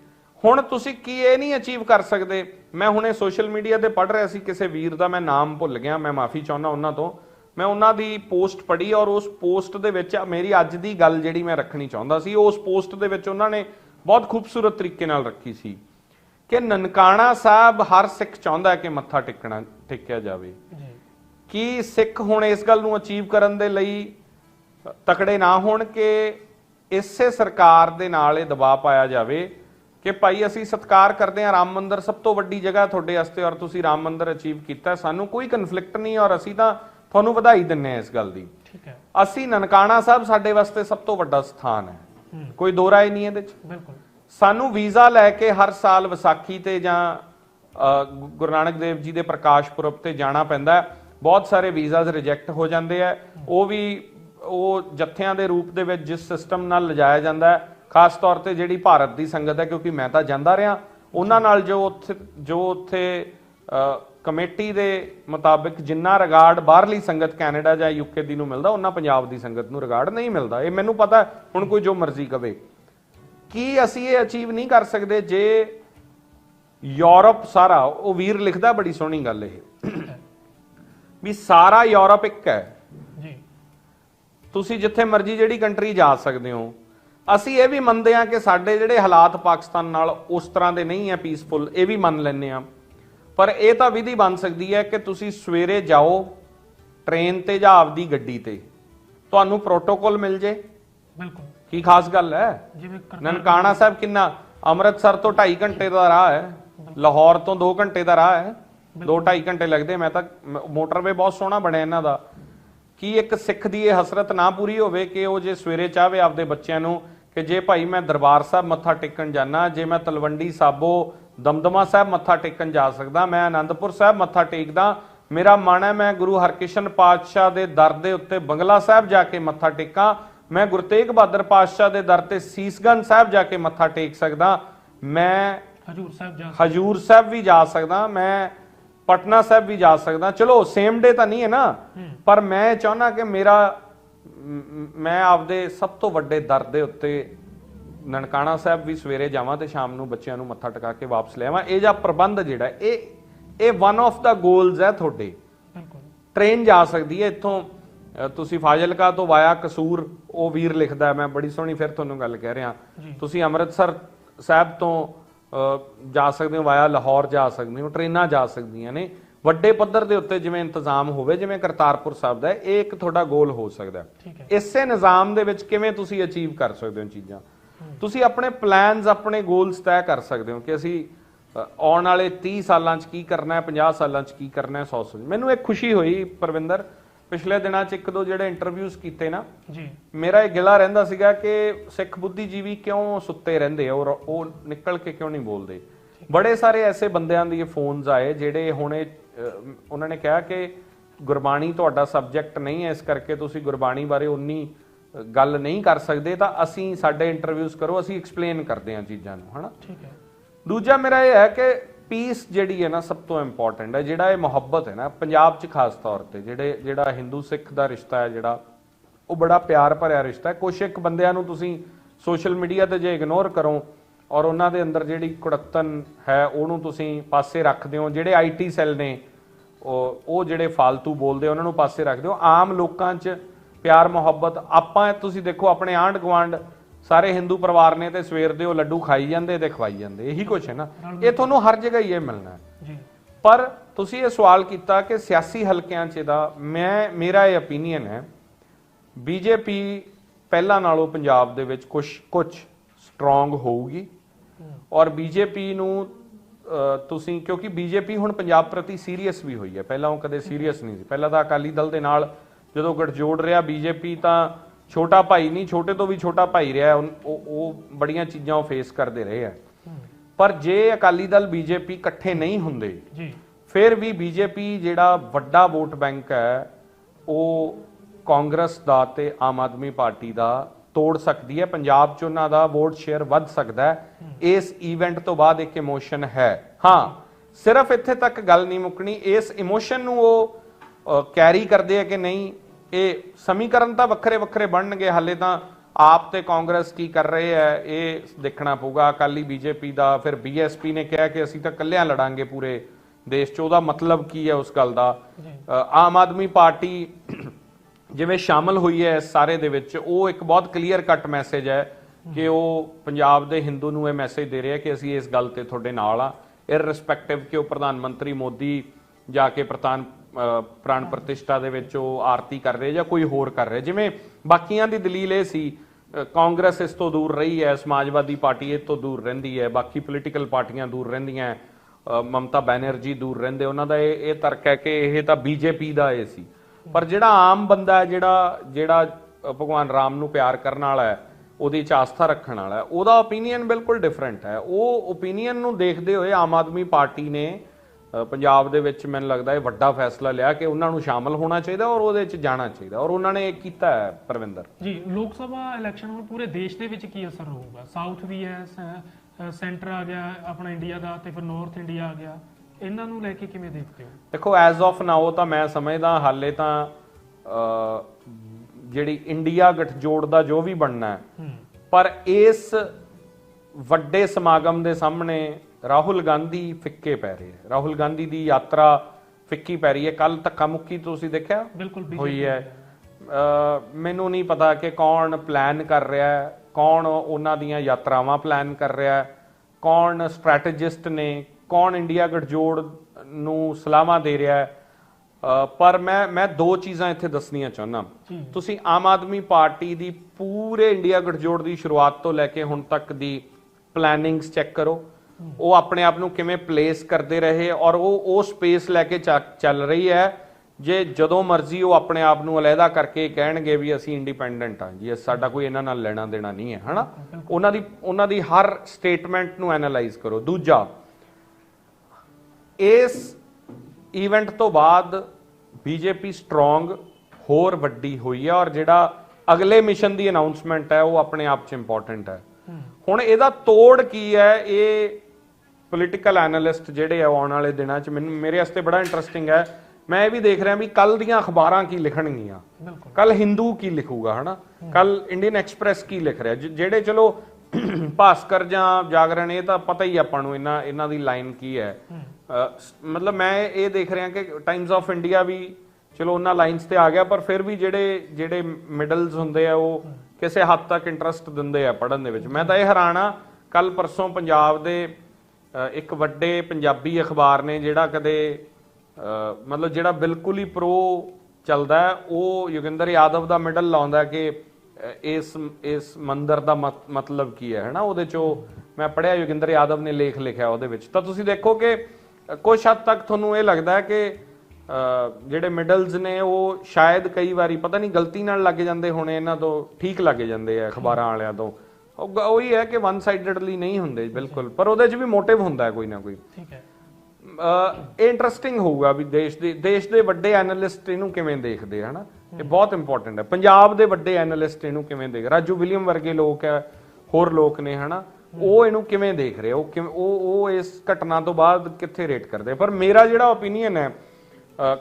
ਹੁਣ ਤੁਸੀਂ ਕੀ ਇਹ ਨਹੀਂ ਅਚੀਵ ਕਰ ਸਕਦੇ? ਮੈਂ ਹੁਣੇ ਸੋਸ਼ਲ ਮੀਡੀਆ ਤੇ ਪੜ ਰਿਹਾ ਸੀ ਕਿਸੇ ਵੀਰ ਦਾ ਮੈਂ ਨਾਮ ਭੁੱਲ ਗਿਆ ਮੈਂ ਮਾਫੀ ਚਾਹੁੰਦਾ ਉਹਨਾਂ ਤੋਂ। ਮੈਂ ਉਹਨਾਂ ਦੀ ਪੋਸਟ ਪੜ੍ਹੀ ਔਰ ਉਸ ਪੋਸਟ ਦੇ ਵਿੱਚ ਮੇਰੀ ਅੱਜ ਦੀ ਗੱਲ ਜਿਹੜੀ ਮੈਂ ਰੱਖਣੀ ਚਾਹੁੰਦਾ ਸੀ ਉਸ ਪੋਸਟ ਦੇ ਵਿੱਚ ਉਹਨਾਂ ਨੇ ਬਹੁਤ ਖੂਬਸੂਰਤ ਤਰੀਕੇ ਨਾਲ ਰੱਖੀ ਸੀ ਕਿ ਨਨਕਾਣਾ ਸਾਹਿਬ ਹਰ ਸਿੱਖ ਚਾਹੁੰਦਾ ਹੈ ਕਿ ਮੱਥਾ ਟੇਕਣਾ ਟੇਕਿਆ ਜਾਵੇ ਕੀ ਸਿੱਖ ਹੁਣ ਇਸ ਗੱਲ ਨੂੰ ਅਚੀਵ ਕਰਨ ਦੇ ਲਈ ਤਕੜੇ ਨਾ ਹੋਣ ਕਿ ਇਸੇ ਸਰਕਾਰ ਦੇ ਨਾਲ ਇਹ ਦਬਾਅ ਪਾਇਆ ਜਾਵੇ ਕਿ ਭਾਈ ਅਸੀਂ ਸਤਿਕਾਰ ਕਰਦੇ ਹਾਂ ਰਾਮ ਮੰਦਿਰ ਸਭ ਤੋਂ ਵੱਡੀ ਜਗ੍ਹਾ ਤੁਹਾਡੇ ਵਾਸਤੇ ਔਰ ਤੁਸੀਂ ਰਾਮ ਮੰਦਿਰ ਅਚੀਵ ਕੀਤਾ। ਸਾਨੂੰ ਕੋਈ ਕਨਫਲਿਕਟ ਨਹੀਂ ਔਰ ਅਸੀਂ ਤਾਂ ਤੁਹਾਨੂੰ ਵਧਾਈ ਦਿੰਨੇ ਆ ਇਸ ਗੱਲ ਦੀ। ਠੀਕ ਹੈ। ਅਸੀਂ ਨਨਕਾਣਾ ਸਾਹਿਬ ਸਾਡੇ ਵਾਸਤੇ ਸਭ ਤੋਂ ਵੱਡਾ ਸਥਾਨ ਹੈ। ਕੋਈ ਦੋ ਰਾਏ ਨਹੀਂ ਇਹਦੇ 'ਚ? ਬਿਲਕੁਲ। ਸਾਨੂੰ ਵੀਜ਼ਾ ਲੈ ਕੇ ਹਰ ਸਾਲ ਵਿਸਾਖੀ ਤੇ ਜਾਂ ਗੁਰੂ ਨਾਨਕ ਦੇਵ ਜੀ ਦੇ ਪ੍ਰਕਾਸ਼ ਪੁਰਬ ਤੇ ਜਾਣਾ ਪੈਂਦਾ। ਬਹੁਤ ਸਾਰੇ ਵੀਜ਼ਾਸ ਰਿਜੈਕਟ ਹੋ ਜਾਂਦੇ ਆ। ਉਹ ਵੀ ਉਹ ਜੱਥਿਆਂ ਦੇ ਰੂਪ ਦੇ ਵਿੱਚ ਜਿਸ ਸਿਸਟਮ ਨਾਲ ਲਿਜਾਇਆ ਜਾਂਦਾ ਹੈ। ਖਾਸ ਤੌਰ ਤੇ ਜਿਹੜੀ ਭਾਰਤ ਦੀ ਸੰਗਤ ਹੈ ਕਿਉਂਕਿ ਮੈਂ ਤਾਂ ਜਾਂਦਾ ਰਿਹਾ। ਉਹਨਾਂ ਨਾਲ ਜੋ ਉੱਥੇ ਜੋ ਉੱਥੇ ਕਮੇਟੀ ਦੇ ਮੁਤਾਬਿਕ ਜਿੰਨਾ ਰਿਗਾਰਡ ਬਾਹਰਲੀ ਸੰਗਤ ਕੈਨੇਡਾ ਜਾਂ ਯੂਕੇ ਦੀ ਨੂੰ ਮਿਲਦਾ ਉਹਨਾਂ ਪੰਜਾਬ ਦੀ ਸੰਗਤ ਨੂੰ ਰਿਗਾਰਡ ਨਹੀਂ ਮਿਲਦਾ। ਇਹ ਮੈਨੂੰ ਪਤਾ ਹੈ, ਹੁਣ ਕੋਈ ਜੋ ਮਰਜ਼ੀ ਕਵੇ। ਕੀ ਅਸੀਂ ਇਹ ਅਚੀਵ ਨਹੀਂ ਕਰ ਸਕਦੇ ਜੇ ਯੂਰਪ ਸਾਰਾ ਉਹ ਵੀਰ ਲਿਖਦਾ ਬੜੀ ਸੋਹਣੀ ਗੱਲ ਇਹ। ਵੀ ਸਾਰਾ ਯੂਰਪ ਇੱਕ ਹੈ। ਜੀ। ਤੁਸੀਂ ਜਿੱਥੇ ਮਰਜ਼ੀ ਜਿਹੜੀ ਕੰਟਰੀ ਜਾ ਸਕਦੇ ਹੋ। ਅਸੀਂ ਇਹ ਵੀ ਮੰਨਦੇ ਹਾਂ ਕਿ ਸਾਡੇ ਜਿਹੜੇ ਹਾਲਾਤ ਪਾਕਿਸਤਾਨ ਨਾਲ ਉਸ ਤਰ੍ਹਾਂ ਦੇ ਨਹੀਂ ਹੈ ਪੀਸਫੁਲ ਇਹ ਵੀ ਮੰਨ ਲੈਂਦੇ ਆ ਪਰ ਇਹ ਤਾਂ ਵਿਧੀ ਬਣ ਸਕਦੀ ਹੈ ਕਿ ਤੁਸੀਂ ਸਵੇਰੇ ਜਾਓ ਟ੍ਰੇਨ ਤੇ ਜਾਂ ਆਪਦੀ ਗੱਡੀ ਤੇ। ਤੁਹਾਨੂੰ ਪ੍ਰੋਟੋਕਾਲ ਮਿਲ ਜੇ। ਬਿਲਕੁਲ। ਕੀ ਖਾਸ ਗੱਲ ਹੈ? ਜਿਵੇਂ ਨਨਕਾਣਾ ਸਾਹਿਬ ਕਿੰਨਾ? ਅੰਮ੍ਰਿਤਸਰ ਤੋਂ 2.5 ਘੰਟੇ ਦਾ ਰਾਹ ਹੈ। ਲਾਹੌਰ ਤੋਂ 2 ਘੰਟੇ ਦਾ ਰਾਹ ਹੈ। 2.5 ਘੰਟੇ ਲੱਗਦੇ। ਮੈਂ ਤਾਂ ਮੋਟਰਵੇ ਬਹੁਤ ਸੋਹਣਾ ਬਣਿਆ ਇਹਨਾਂ ਦਾ। ਕੀ ਇੱਕ ਸਿੱਖ ਦੀ ਇਹ ਹਸਰਤ ਨਾ ਪੂਰੀ ਹੋਵੇ ਕਿ ਉਹ ਜੇ ਸਵੇਰੇ ਚਾਹਵੇ ਆਪਦੇ ਬੱਚਿਆਂ ਨੂੰ ਕਿ ਜੇ ਭਾਈ ਮੈਂ ਦਰਬਾਰ ਸਾਹਿਬ ਮੱਥਾ ਟੇਕਣ ਜਾਣਾ ਜੇ ਮੈਂ ਤਲਵੰਡੀ ਸਾਬੋ ਦਮਦਮਾ ਸਾਹਿਬ ਮੱਥਾ ਟੇਕਣ ਜਾ ਸਕਦਾ ਮੈਂ ਆਨੰਦਪੁਰ ਸਾਹਿਬ ਮੱਥਾ ਟੇਕਦਾ ਮੇਰਾ ਮਨ ਹੈ ਮੈਂ ਗੁਰੂ ਹਰਕ੍ਰਿਸ਼ਨ ਪਾਤਸ਼ਾਹ ਦੇ ਦਰ ਦੇ ਉੱਤੇ ਬੰਗਲਾ ਸਾਹਿਬ ਜਾ ਕੇ ਮੱਥਾ ਟੇਕਾਂ ਮੈਂ ਗੁਰੂ ਤੇਗ ਬਹਾਦਰ ਪਾਤਸ਼ਾਹ ਦੇ ਦਰ ਤੇ ਸੀਸਗੰਜ ਸਾਹਿਬ ਜਾ ਕੇ ਮੱਥਾ ਟੇਕ ਸਕਦਾ ਮੈਂ ਹਜੂਰ ਸਾਹਿਬ ਜਾ ਹਜੂਰ ਸਾਹਿਬ ਵੀ ਜਾ ਸਕਦਾ ਮੈਂ ਪਟਨਾ ਸਾਹਿਬ ਵੀ ਜਾ ਸਕਦਾ। ਚਲੋ ਸੇਮ ਡੇ ਤਾਂ ਨਹੀਂ ਹੈ ਨਾ ਪਰ ਮੈਂ ਚਾਹੁੰਦਾ ਕਿ ਮੇਰਾ ਮ- ਆਪਦੇ ਸਭ ਤੋਂ ਵੱਡੇ ਦਰ ਦੇ ਉੱਤੇ ਨਨਕਾਣਾ ਸਾਹਿਬ ਵੀ ਸਵੇਰੇ ਜਾਵਾਂ ਤੇ ਸ਼ਾਮ ਨੂੰ ਬੱਚਿਆਂ ਨੂੰ ਮੱਥਾ ਟਿਕਾ ਕੇ ਵਾਪਸ ਲੈ ਆਵਾਂ। ਇਹ ਜਾਂ ਪ੍ਰਬੰਧ ਜਿਹੜਾ ਇਹ ਇਹ ਵਨ ਆਫ ਦਾ ਗੋਲਸ ਹੈ ਤੁਹਾਡੇ। ਬਿਲਕੁਲ। ਟ੍ਰੇਨ ਜਾ ਸਕਦੀ ਹੈ ਇੱਥੋਂ। ਤੁਸੀਂ ਫਾਜ਼ਿਲਕਾ ਤੋਂ ਵਾਇਆ ਕਸੂਰ ਉਹ ਵੀਰ ਲਿਖਦਾ ਮੈਂ ਬੜੀ ਸੋਹਣੀ ਫਿਰ ਤੁਹਾਨੂੰ ਗੱਲ ਕਹਿ ਰਿਹਾ। ਤੁਸੀਂ ਅੰਮ੍ਰਿਤਸਰ ਸਾਹਿਬ ਤੋਂ ਜਾ ਸਕਦੇ ਹੋ ਵਾਇਆ ਲਾਹੌਰ ਜਾ ਸਕਦੇ ਹੋ ਟ੍ਰੇਨਾਂ ਜਾ ਸਕਦੀਆਂ ਨੇ। ਵੱਡੇ ਪੱਧਰ ਦੇ ਉੱਤੇ ਜਿਵੇਂ ਇੰਤਜ਼ਾਮ ਹੋਵੇ ਜਿਵੇਂ ਕਰਤਾਰਪੁਰ ਸਾਹਿਬ ਦਾ ਇਹ ਇੱਕ ਤੁਹਾਡਾ ਗੋਲ ਹੋ ਸਕਦਾ ਇਸੇ ਨਿਜ਼ਾਮ ਦੇ ਵਿੱਚ ਕਿਵੇਂ ਤੁਸੀਂ ਅਚੀਵ ਕਰ ਸਕਦੇ ਹੋ ਚੀਜ਼ਾਂ? ਤੁਸੀਂ ਆਪਣੇ ਪਲਾਨਸ ਆਪਣੇ ਗੋਲਸ ਤੈਅ ਕਰ ਸਕਦੇ ਹੋ ਕਿ ਅਸੀਂ ਆਉਣ ਵਾਲੇ 30 ਸਾਲਾਂ 'ਚ ਕੀ ਕਰਨਾ ਹੈ 50 ਸਾਲਾਂ 'ਚ ਕੀ ਕਰਨਾ ਹੈ 100 ਸਾਲਾਂ ਮੈਨੂੰ ਇੱਕ ਖੁਸ਼ੀ ਹੋਈ ਪਰਵਿੰਦਰ ਪਿਛਲੇ ਦਿਨਾਂ 'ਚ ਇੱਕ ਦੋ ਜਿਹੜੇ ਇੰਟਰਵਿਊਜ਼ ਕੀਤੇ ਨਾ ਜੀ। ਮੇਰਾ ਇਹ ਗਿਲਾ ਰਹਿੰਦਾ ਸੀਗਾ ਕਿ ਸਿੱਖ ਬੁੱਧੀਜੀਵੀ ਕਿਉਂ ਸੁੱਤੇ ਰਹਿੰਦੇ ਔਰ ਉਹ ਨਿਕਲ ਕੇ ਕਿਉਂ ਨਹੀਂ ਬੋਲਦੇ? ਬੜੇ ਸਾਰੇ ਐਸੇ ਬੰਦਿਆਂ ਦੀ ਫੋਨਸ ਆਏ ਜਿਹੜੇ ਹੁਣੇ ਉਹਨਾਂ ਨੇ ਕਿਹਾ ਕਿ ਗੁਰਬਾਣੀ ਤੁਹਾਡਾ ਸਬਜੈਕਟ ਨਹੀਂ ਹੈ ਇਸ ਕਰਕੇ ਤੁਸੀਂ ਗੁਰਬਾਣੀ ਬਾਰੇ ਉਨੀ ਗੱਲ ਨਹੀਂ ਕਰ ਸਕਦੇ ਤਾਂ ਅਸੀਂ ਸਾਡੇ ਇੰਟਰਵਿਊਜ਼ ਕਰੋ ਅਸੀਂ ਐਕਸਪਲੇਨ ਕਰਦੇ ਹਾਂ ਚੀਜ਼ਾਂ ਨੂੰ ਹਨਾ? ਠੀਕ ਹੈ। ਦੂਜਾ ਮੇਰਾ ਇਹ ਹੈ ਕਿ ਪੀਸ ਜਿਹੜੀ ਹੈ ਨਾ ਸਭ ਤੋਂ ਇੰਪੋਰਟੈਂਟ ਹੈ ਜਿਹੜਾ ਇਹ ਮੁਹੱਬਤ ਹੈ ਨਾ ਪੰਜਾਬ 'ਚ ਖਾਸ ਤੌਰ ਤੇ ਜਿਹੜੇ ਜਿਹੜਾ ਹਿੰਦੂ ਸਿੱਖ ਦਾ ਰਿਸ਼ਤਾ ਹੈ ਜਿਹੜਾ ਉਹ ਬੜਾ ਪਿਆਰ ਭਰਿਆ ਰਿਸ਼ਤਾ ਹੈ। ਕੁਛ ਇੱਕ ਬੰਦਿਆਂ ਨੂੰ ਤੁਸੀਂ ਸੋਸ਼ਲ ਮੀਡੀਆ ਤੇ ਜੇ ਇਗਨੋਰ ਕਰੋ ਔਰ ਉਹਨਾਂ ਦੇ ਅੰਦਰ ਜਿਹੜੀ ਕੁੜੱਤਨ ਹੈ ਉਹਨੂੰ ਤੁਸੀਂ ਪਾਸੇ ਰੱਖਦੇ ਹੋ। ਜਿਹੜੇ ਆਈਟੀ ਸੈੱਲ ਨੇ ਉਹ ਉਹ ਜਿਹੜੇ ਫालतू ਬੋਲਦੇ ਉਹਨਾਂ ਨੂੰ ਪਾਸੇ ਰੱਖਦੇ ਹੋ। ਆਮ ਲੋਕਾਂ 'ਚ ਪਿਆਰ ਮੁਹੱਬਤ ਆਪਾਂ ਤੁਸੀਂ ਦੇਖੋ ਆਪਣੇ ਆਂਢ ਗੁਆਂਢ ਸਾਰੇ ਹਿੰਦੂ ਪਰਿਵਾਰ ਨੇ ਤੇ ਸਵੇਰ ਦੇ ਉਹ ਲੱਡੂ ਖਾਈ ਜਾਂਦੇ ਤੇ ਖਵਾਈ ਜਾਂਦੇ। ਇਹੀ ਕੁਛ ਹੈ ਨਾ। ਇਹ ਤੁਹਾਨੂੰ ਹਰ ਜਗ੍ਹਾ ਹੀ ਇਹ ਮਿਲਣਾ ਹੈ। ਜੀ। ਪਰ ਤੁਸੀਂ ਇਹ ਸਵਾਲ ਕੀਤਾ ਕਿ ਸਿਆਸੀ ਹਲਕਿਆਂ 'ਚ ਇਹਦਾ ਮੈਂ ਮੇਰਾ ਇਹ opinion ਹੈ ਬੀਜੇਪੀ ਪਹਿਲਾਂ ਨਾਲੋਂ ਪੰਜਾਬ ਦੇ ਵਿੱਚ ਕੁਝ ਕੁਝ ਸਟਰੋਂਗ ਹੋਊਗੀ। ਔਰ ਬੀਜੇਪੀ ਨੂੰ ਤੁਸੀਂ ਕਿਉਂਕਿ ਬੀਜੇਪੀ ਹੁਣ ਪੰਜਾਬ ਪ੍ਰਤੀ ਸੀਰੀਅਸ ਵੀ ਹੋਈ ਹੈ। ਪਹਿਲਾਂ ਉਹ ਕਦੇ ਸੀਰੀਅਸ ਨਹੀਂ ਸੀ। ਪਹਿਲਾਂ ਤਾਂ ਅਕਾਲੀ ਦਲ ਦੇ ਨਾਲ ਜਦੋਂ ਗੱਠਜੋੜ ਰਿਹਾ ਬੀਜੇਪੀ ਤਾਂ ਛੋਟਾ ਭਾਈ ਨਹੀਂ ਛੋਟੇ ਤੋਂ ਵੀ ਛੋਟਾ ਭਾਈ ਰਿਹਾ ਉਹ ਬੜੀਆਂ ਚੀਜ਼ਾਂ ਉਹ ਫੇਸ ਕਰਦੇ ਰਹੇ ਆ ਪਰ ਜੇ ਅਕਾਲੀ ਦਲ ਬੀਜੇਪੀ ਇਕੱਠੇ ਨਹੀਂ ਹੁੰਦੇ ਜੀ। ਫਿਰ ਵੀ ਬੀਜੇਪੀ ਜਿਹੜਾ ਵੱਡਾ ਵੋਟ ਬੈਂਕ ਹੈ ਉਹ ਕਾਂਗਰਸ ਦਾ ਤੇ ਆਮ ਆਦਮੀ ਪਾਰਟੀ ਦਾ ਤੋੜ ਸਕਦੀ ਹੈ ਪੰਜਾਬ 'ਚ ਉਹਨਾਂ ਦਾ ਵੋਟ ਸ਼ੇਅਰ ਵੱਧ ਸਕਦਾ ਹੈ। ਇਸ ਇਵੈਂਟ ਤੋਂ ਬਾਅਦ ਇੱਕ ਇਮੋਸ਼ਨ ਹੈ। ਹਾਂ ਸਿਰਫ ਇੱਥੇ ਤੱਕ ਗੱਲ ਨਹੀਂ ਮੁੱਕਣੀ ਇਸ ਇਮੋਸ਼ਨ ਨੂੰ ਉਹ ਕੈਰੀ ਕਰਦੇ ਆ ਕਿ ਨਹੀਂ ਇਹ ਸਮੀਕਰਨ ਤਾਂ ਵੱਖਰੇ ਵੱਖਰੇ ਬਣਨਗੇ ਹਾਲੇ ਤਾਂ ਆਪ ਤੇ ਕਾਂਗਰਸ ਕੀ ਕਰ ਰਹੇ ਹੈ ਇਹ ਦੇਖਣਾ ਪਊਗਾ। ਅਕਾਲੀ ਬੀਜੇਪੀ ਦਾ ਫਿਰ ਬੀਐਸਪੀ ਨੇ ਕਿਹਾ ਕਿ ਅਸੀਂ ਤਾਂ ਇਕੱਲਿਆਂ ਲੜਾਂਗੇ ਪੂਰੇ ਦੇਸ਼ 'ਚ ਉਹਦਾ ਮਤਲਬ ਕੀ ਹੈ ਉਸ ਗੱਲ ਦਾ? ਆਮ ਆਦਮੀ ਪਾਰਟੀ ਜਿਵੇਂ ਸ਼ਾਮਲ ਹੋਈ ਹੈ ਸਾਰੇ ਦੇ ਵਿੱਚ, ਉਹ ਇੱਕ ਬਹੁਤ ਕਲੀਅਰ ਕੱਟ ਮੈਸੇਜ ਹੈ ਕਿ ਉਹ ਪੰਜਾਬ ਦੇ ਹਿੰਦੂ ਨੂੰ ਇਹ ਮੈਸੇਜ ਦੇ ਰਿਹਾ ਕਿ ਅਸੀਂ ਇਸ ਗੱਲ ਤੇ ਤੁਹਾਡੇ ਨਾਲ ਆ ਇਰਰਿਸਪੈਕਟਿਵ ਕਿ ਉਹ ਪ੍ਰਧਾਨ ਮੰਤਰੀ ਮੋਦੀ ਜਾ ਕੇ ਪ੍ਰਤਾਨ ਪ੍ਰਾਣ ਪ੍ਰਤਿਸ਼ਠਾ ਦੇ ਵਿੱਚ ਉਹ ਆਰਤੀ ਕਰ ਰਹੇ ਜਾਂ ਕੋਈ ਹੋਰ ਕਰ ਰਿਹਾ। ਜਿਵੇਂ ਬਾਕੀਆਂ ਦੀ ਦਲੀਲ ਇਹ ਸੀ ਕਾਂਗਰਸ ਇਸ ਤੋਂ ਦੂਰ ਰਹੀ ਹੈ, ਸਮਾਜਵਾਦੀ ਪਾਰਟੀ ਇਹ ਤੋਂ ਦੂਰ ਰਹਿੰਦੀ ਹੈ, ਬਾਕੀ ਪੋਲੀਟੀਕਲ ਪਾਰਟੀਆਂ ਦੂਰ ਰਹਿੰਦੀਆਂ ਮਮਤਾ ਬੈਨਰਜੀ ਦੂਰ ਰਹਿੰਦੇ, ਉਹਨਾਂ ਦਾ ਇਹ ਇਹ ਤਰਕ ਹੈ ਕਿ ਇਹ ਤਾਂ ਬੀਜੇਪੀ ਦਾ ਇਹ ਸੀ। ਪਰ ਜਿਹੜਾ ਆਮ ਬੰਦਾ ਹੈ, ਜਿਹੜਾ ਜਿਹੜਾ ਭਗਵਾਨ ਰਾਮ ਨੂੰ ਪਿਆਰ ਕਰਨ ਵਾਲਾ ਹੈ, ਉਹਦੀ ਚ ਆਸਥਾ ਰੱਖਣ ਵਾਲਾ ਉਹਦਾ ਓਪੀਨੀਅਨ ਬਿਲਕੁਲ ਡਿਫਰੈਂਟ ਹੈ। ਉਹ ਓਪੀਨੀਅਨ ਨੂੰ ਦੇਖਦੇ ਹੋਏ ਆਮ ਆਦਮੀ ਪਾਰਟੀ ਨੇ ਪੰਜਾਬ ਦੇ ਵਿੱਚ ਮੈਨੂੰ ਲੱਗਦਾ ਇਹ ਵੱਡਾ ਫੈਸਲਾ ਲਿਆ ਕਿ ਉਹਨਾਂ ਨੂੰ ਸ਼ਾਮਲ ਹੋਣਾ ਚਾਹੀਦਾ ਔਰ ਉਹਦੇ ਚ ਜਾਣਾ ਚਾਹੀਦਾ ਔਰ ਉਹਨਾਂ ਨੇ ਇਹ ਕੀਤਾ ਹੈ, ਪਰਵਿੰਦਰ। ਜੀ, ਲੋਕ ਸਭਾ ਇਲੈਕਸ਼ਨ ਹੁਣ ਪੂਰੇ ਦੇਸ਼ ਦੇ ਵਿੱਚ ਕੀ ਅਸਰ ਹੋਊਗਾ? ਸਾਊਥ ਵੀ ਹੈ ਸੈਂਟਰ ਆ ਗਿਆ, ਆਪਣਾ ਇੰਡੀਆ ਦਾ ਤੇ ਫਿਰ ਨਾਰਥ ਇੰਡੀਆ ਆ ਗਿਆ। ਇਹਨਾਂ ਨੂੰ ਲੈ ਕੇ ਕਿਵੇਂ ਦੇਖਦੇ ਹੋ? ਦੇਖੋ ਐਜ਼ ਆਫ ਨਾਓ ਤਾਂ ਮੈਂ ਸਮਝਦਾ ਹਾਲੇ ਤਾਂ ਜਿਹੜੀ ਇੰਡੀਆ ਗਠਜੋੜ ਦਾ ਜੋ ਵੀ ਬਣਨਾ ਹੈ ਪਰ ਇਸ ਵੱਡੇ ਸਮਾਗਮ ਦੇ ਸਾਹਮਣੇ ਰਾਹੁਲ ਗਾਂਧੀ ਫਿੱਕੇ ਪੈ ਰਹੇ ਹੈ। ਰਾਹੁਲ ਗਾਂਧੀ ਦੀ ਯਾਤਰਾ ਫਿੱਕੀ ਪੈ ਰਹੀ ਹੈ। ਕੱਲ ਧੱਕਾ ਮੁੱਕੀ ਤੁਸੀਂ ਦੇਖਿਆ? ਹੋਈ ਹੈ। ਮੈਨੂੰ ਨਹੀਂ ਪਤਾ ਕਿ ਕੌਣ ਪਲਾਨ ਕਰ ਰਿਹਾ ਹੈ ਕੌਣ ਉਹਨਾਂ ਦੀਆਂ ਯਾਤਰਾਵਾਂ ਪਲਾਨ ਕਰ ਰਿਹਾ ਹੈ ਕੌਣ ਸਟ੍ਰੈਟੇਜਿਸਟ ਨੇ ਕੌਣ ਇੰਡੀਆ ਗਠਜੋੜ ਨੂੰ ਸਲਾਹਾਂ ਦੇ ਰਿਹਾ ਹੈ? ਪਰ ਮੈਂ ਮੈਂ ਦੋ ਚੀਜ਼ਾਂ ਇੱਥੇ ਦੱਸਣੀਆਂ ਚਾਹੁੰਦਾ। ਤੁਸੀਂ ਆਮ ਆਦਮੀ ਪਾਰਟੀ ਦੀ ਪੂਰੇ ਇੰਡੀਆ ਗਠਜੋੜ ਦੀ ਸ਼ੁਰੂਆਤ ਤੋਂ ਲੈ ਕੇ ਹੁਣ ਤੱਕ ਦੀ ਪਲੈਨਿੰਗਸ ਚੈੱਕ ਕਰੋ। ਉਹ ਆਪਣੇ ਆਪ ਨੂੰ ਕਿਵੇਂ ਪਲੇਸ ਕਰਦੇ ਰਹੇ ਔਰ ਉਹ ਉਹ ਸਪੇਸ ਲੈ ਕੇ ਚੱਲ ਰਹੀ ਹੈ। ਜੇ ਜਦੋਂ ਮਰਜ਼ੀ ਉਹ ਆਪਣੇ ਆਪ ਨੂੰ ਅਲੱਗਾ ਕਰਕੇ ਕਹਿਣਗੇ ਵੀ ਅਸੀਂ ਇੰਡੀਪੈਂਡੈਂਟ ਹਾਂ ਜੀ ਸਾਡਾ ਕੋਈ ਇਹਨਾਂ ਨਾਲ ਲੈਣਾ ਦੇਣਾ ਨਹੀਂ ਹੈ ਹਨਾ? ਉਹਨਾਂ ਦੀ ਉਹਨਾਂ ਦੀ ਹਰ ਸਟੇਟਮੈਂਟ ਨੂੰ ਐਨਾਲਾਈਜ਼ ਕਰੋ। ਦੂਜਾ ਇਸ ਈਵੈਂਟ ਤੋਂ ਬਾਅਦ ਬੀਜੇਪੀ ਸਟਰੋਂਗ ਹੋਰ ਵੱਡੀ ਹੋਈ ਹੈ ਔਰ ਜਿਹੜਾ ਅਗਲੇ ਮਿਸ਼ਨ ਦੀ ਅਨਾਉਂਸਮੈਂਟ ਹੈ ਉਹ ਆਪਣੇ ਆਪ 'ਚ ਇੰਪੋਰਟੈਂਟ ਹੈ। ਹੁਣ ਇਹਦਾ ਤੋੜ ਕੀ ਹੈ? ਇਹ ਪੋਲੀਟੀਕਲ ਐਨਾਲਿਸਟ ਜਿਹੜੇ ਆ ਆਉਣ ਵਾਲੇ ਦਿਨਾਂ 'ਚ ਮੈਨੂੰ ਮੇਰੇ ਵਾਸਤੇ ਬੜਾ ਇੰਟਰਸਟਿੰਗ ਹੈ। ਮੈਂ ਇਹ ਵੀ ਦੇਖ ਰਿਹਾ ਵੀ ਕੱਲ ਦੀਆਂ ਅਖਬਾਰਾਂ ਕੀ ਲਿਖਣਗੀਆਂ। ਕੱਲ ਹਿੰਦੂ ਕੀ ਲਿਖੂਗਾ ਹਨਾ? ਕੱਲ ਇੰਡੀਅਨ ਐਕਸਪ੍ਰੈਸ ਕੀ ਲਿਖ ਰਿਹਾ? ਜਿਹੜੇ ਚਲੋ ਭਾਸਕਰ ਜਾਂ ਜਾਗਰਣ ਇਹ ਤਾਂ ਪਤਾ ਹੀ ਆਪਾਂ ਨੂੰ ਇਹਨਾਂ ਇਹਨਾਂ ਦੀ ਲਾਈਨ ਕੀ ਹੈ। ਮਤਲਬ ਮੈਂ ਇਹ ਦੇਖ ਰਿਹਾ ਕਿ ਟਾਈਮਸ ਆਫ ਇੰਡੀਆ ਵੀ ਚਲੋ ਉਹਨਾਂ ਲਾਈਨਸ ਤੇ ਆ ਗਿਆ, ਪਰ ਫਿਰ ਵੀ ਜਿਹੜੇ ਜਿਹੜੇ ਮਿਡਲਸ ਹੁੰਦੇ ਆ, ਉਹ ਕਿਸੇ ਹੱਦ ਤੱਕ ਇੰਟਰਸਟ ਦਿੰਦੇ ਆ ਪੜਨ ਦੇ ਵਿੱਚ। ਮੈਂ ਤਾਂ ਇਹ ਹੈਰਾਨ ਆ ਕੱਲ ਪਰਸੋਂ ਪੰਜਾਬ ਦੇ ਇੱਕ ਵੱਡੇ ਪੰਜਾਬੀ ਅਖਬਾਰ ਨੇ ਜਿਹੜਾ ਕਦੇ ਮਤਲਬ ਜਿਹੜਾ ਬਿਲਕੁਲ ਹੀ ਪ੍ਰੋ ਚੱਲਦਾ ਉਹ ਯੋਗਿੰਦਰ ਯਾਦਵ ਦਾ ਮਿਡਲ ਲਾਉਂਦਾ ਕਿ ਇਸ ਇਸ ਮੰਦਰ ਦਾ ਮਤ- ਮਤਲਬ ਕੀ ਹੈ, ਹਨਾ? ਉਹਦੇ ਚੋਂ ਮੈਂ ਪੜਿਆ ਯੋਗਿੰਦਰ ਯਾਦਵ ਨੇ ਲੇਖ ਲਿਖਿਆ ਉਹਦੇ ਵਿੱਚ। ਤਾਂ ਤੁਸੀਂ ਦੇਖੋ ਕਿ ਕੁਛ ਹੱਦ ਤੱਕ ਤੁਹਾਨੂੰ ਇਹ ਲੱਗਦਾ ਹੈ ਕਿ ਜਿਹੜੇ ਮਿਡਲਸ ਨੇ ਉਹ ਸ਼ਾਇਦ ਕਈ ਵਾਰੀ ਪਤਾ ਨਹੀਂ ਗਲਤੀ ਨਾਲ ਲੱਗ ਜਾਂਦੇ ਹੋਣੇ ਇਹਨਾਂ ਤੋਂ ਠੀਕ ਲੱਗ ਜਾਂਦੇ ਆ ਅਖਬਾਰਾਂ ਵਾਲਿਆਂ ਤੋਂ। ਉਹ ਉਹੀ ਹੈ ਕਿ ਵਨ ਸਾਈਡਡਲੀ ਨਹੀਂ ਹੁੰਦੇ ਬਿਲਕੁਲ। ਪਰ ਉਹਦੇ 'ਚ ਵੀ ਮੋਟਿਵ ਹੁੰਦਾ ਹੈ ਕੋਈ ਨਾ ਕੋਈ। ਠੀਕ ਹੈ। ਇਹ ਇੰਟਰਸਟਿੰਗ ਹੋਊਗਾ ਵੀ ਦੇਸ਼ ਦੇ ਦੇਸ਼ ਦੇ ਵੱਡੇ ਐਨਾਲਿਸਟ ਇਹਨੂੰ ਕਿਵੇਂ ਦੇਖਦੇ ਹਨਾ? ਇਹ ਬਹੁਤ ਇੰਪੋਰਟੈਂਟ ਹੈ। ਪੰਜਾਬ ਦੇ ਵੱਡੇ ਐਨਾਲਿਸਟ ਇਹਨੂੰ ਕਿਵੇਂ ਦੇਖ ਰਾਜੂ ਵਿਲੀਅਮ ਵਰਗੇ ਲੋਕ ਹੈ ਹੋਰ ਲੋਕ ਨੇ ਹਨਾ? ਉਹ ਇਹਨੂੰ ਕਿਵੇਂ ਦੇਖ ਰਹੇ? ਆ? ਉਹ ਕਿਵੇਂ ਉਹ ਉਹ ਇਸ ਘਟਨਾ ਤੋਂ ਬਾਅਦ ਕਿੱਥੇ ਰੇਟ ਕਰਦੇ? ਪਰ ਮੇਰਾ ਜਿਹੜਾ ਓਪੀਨੀਅਨ ਹੈ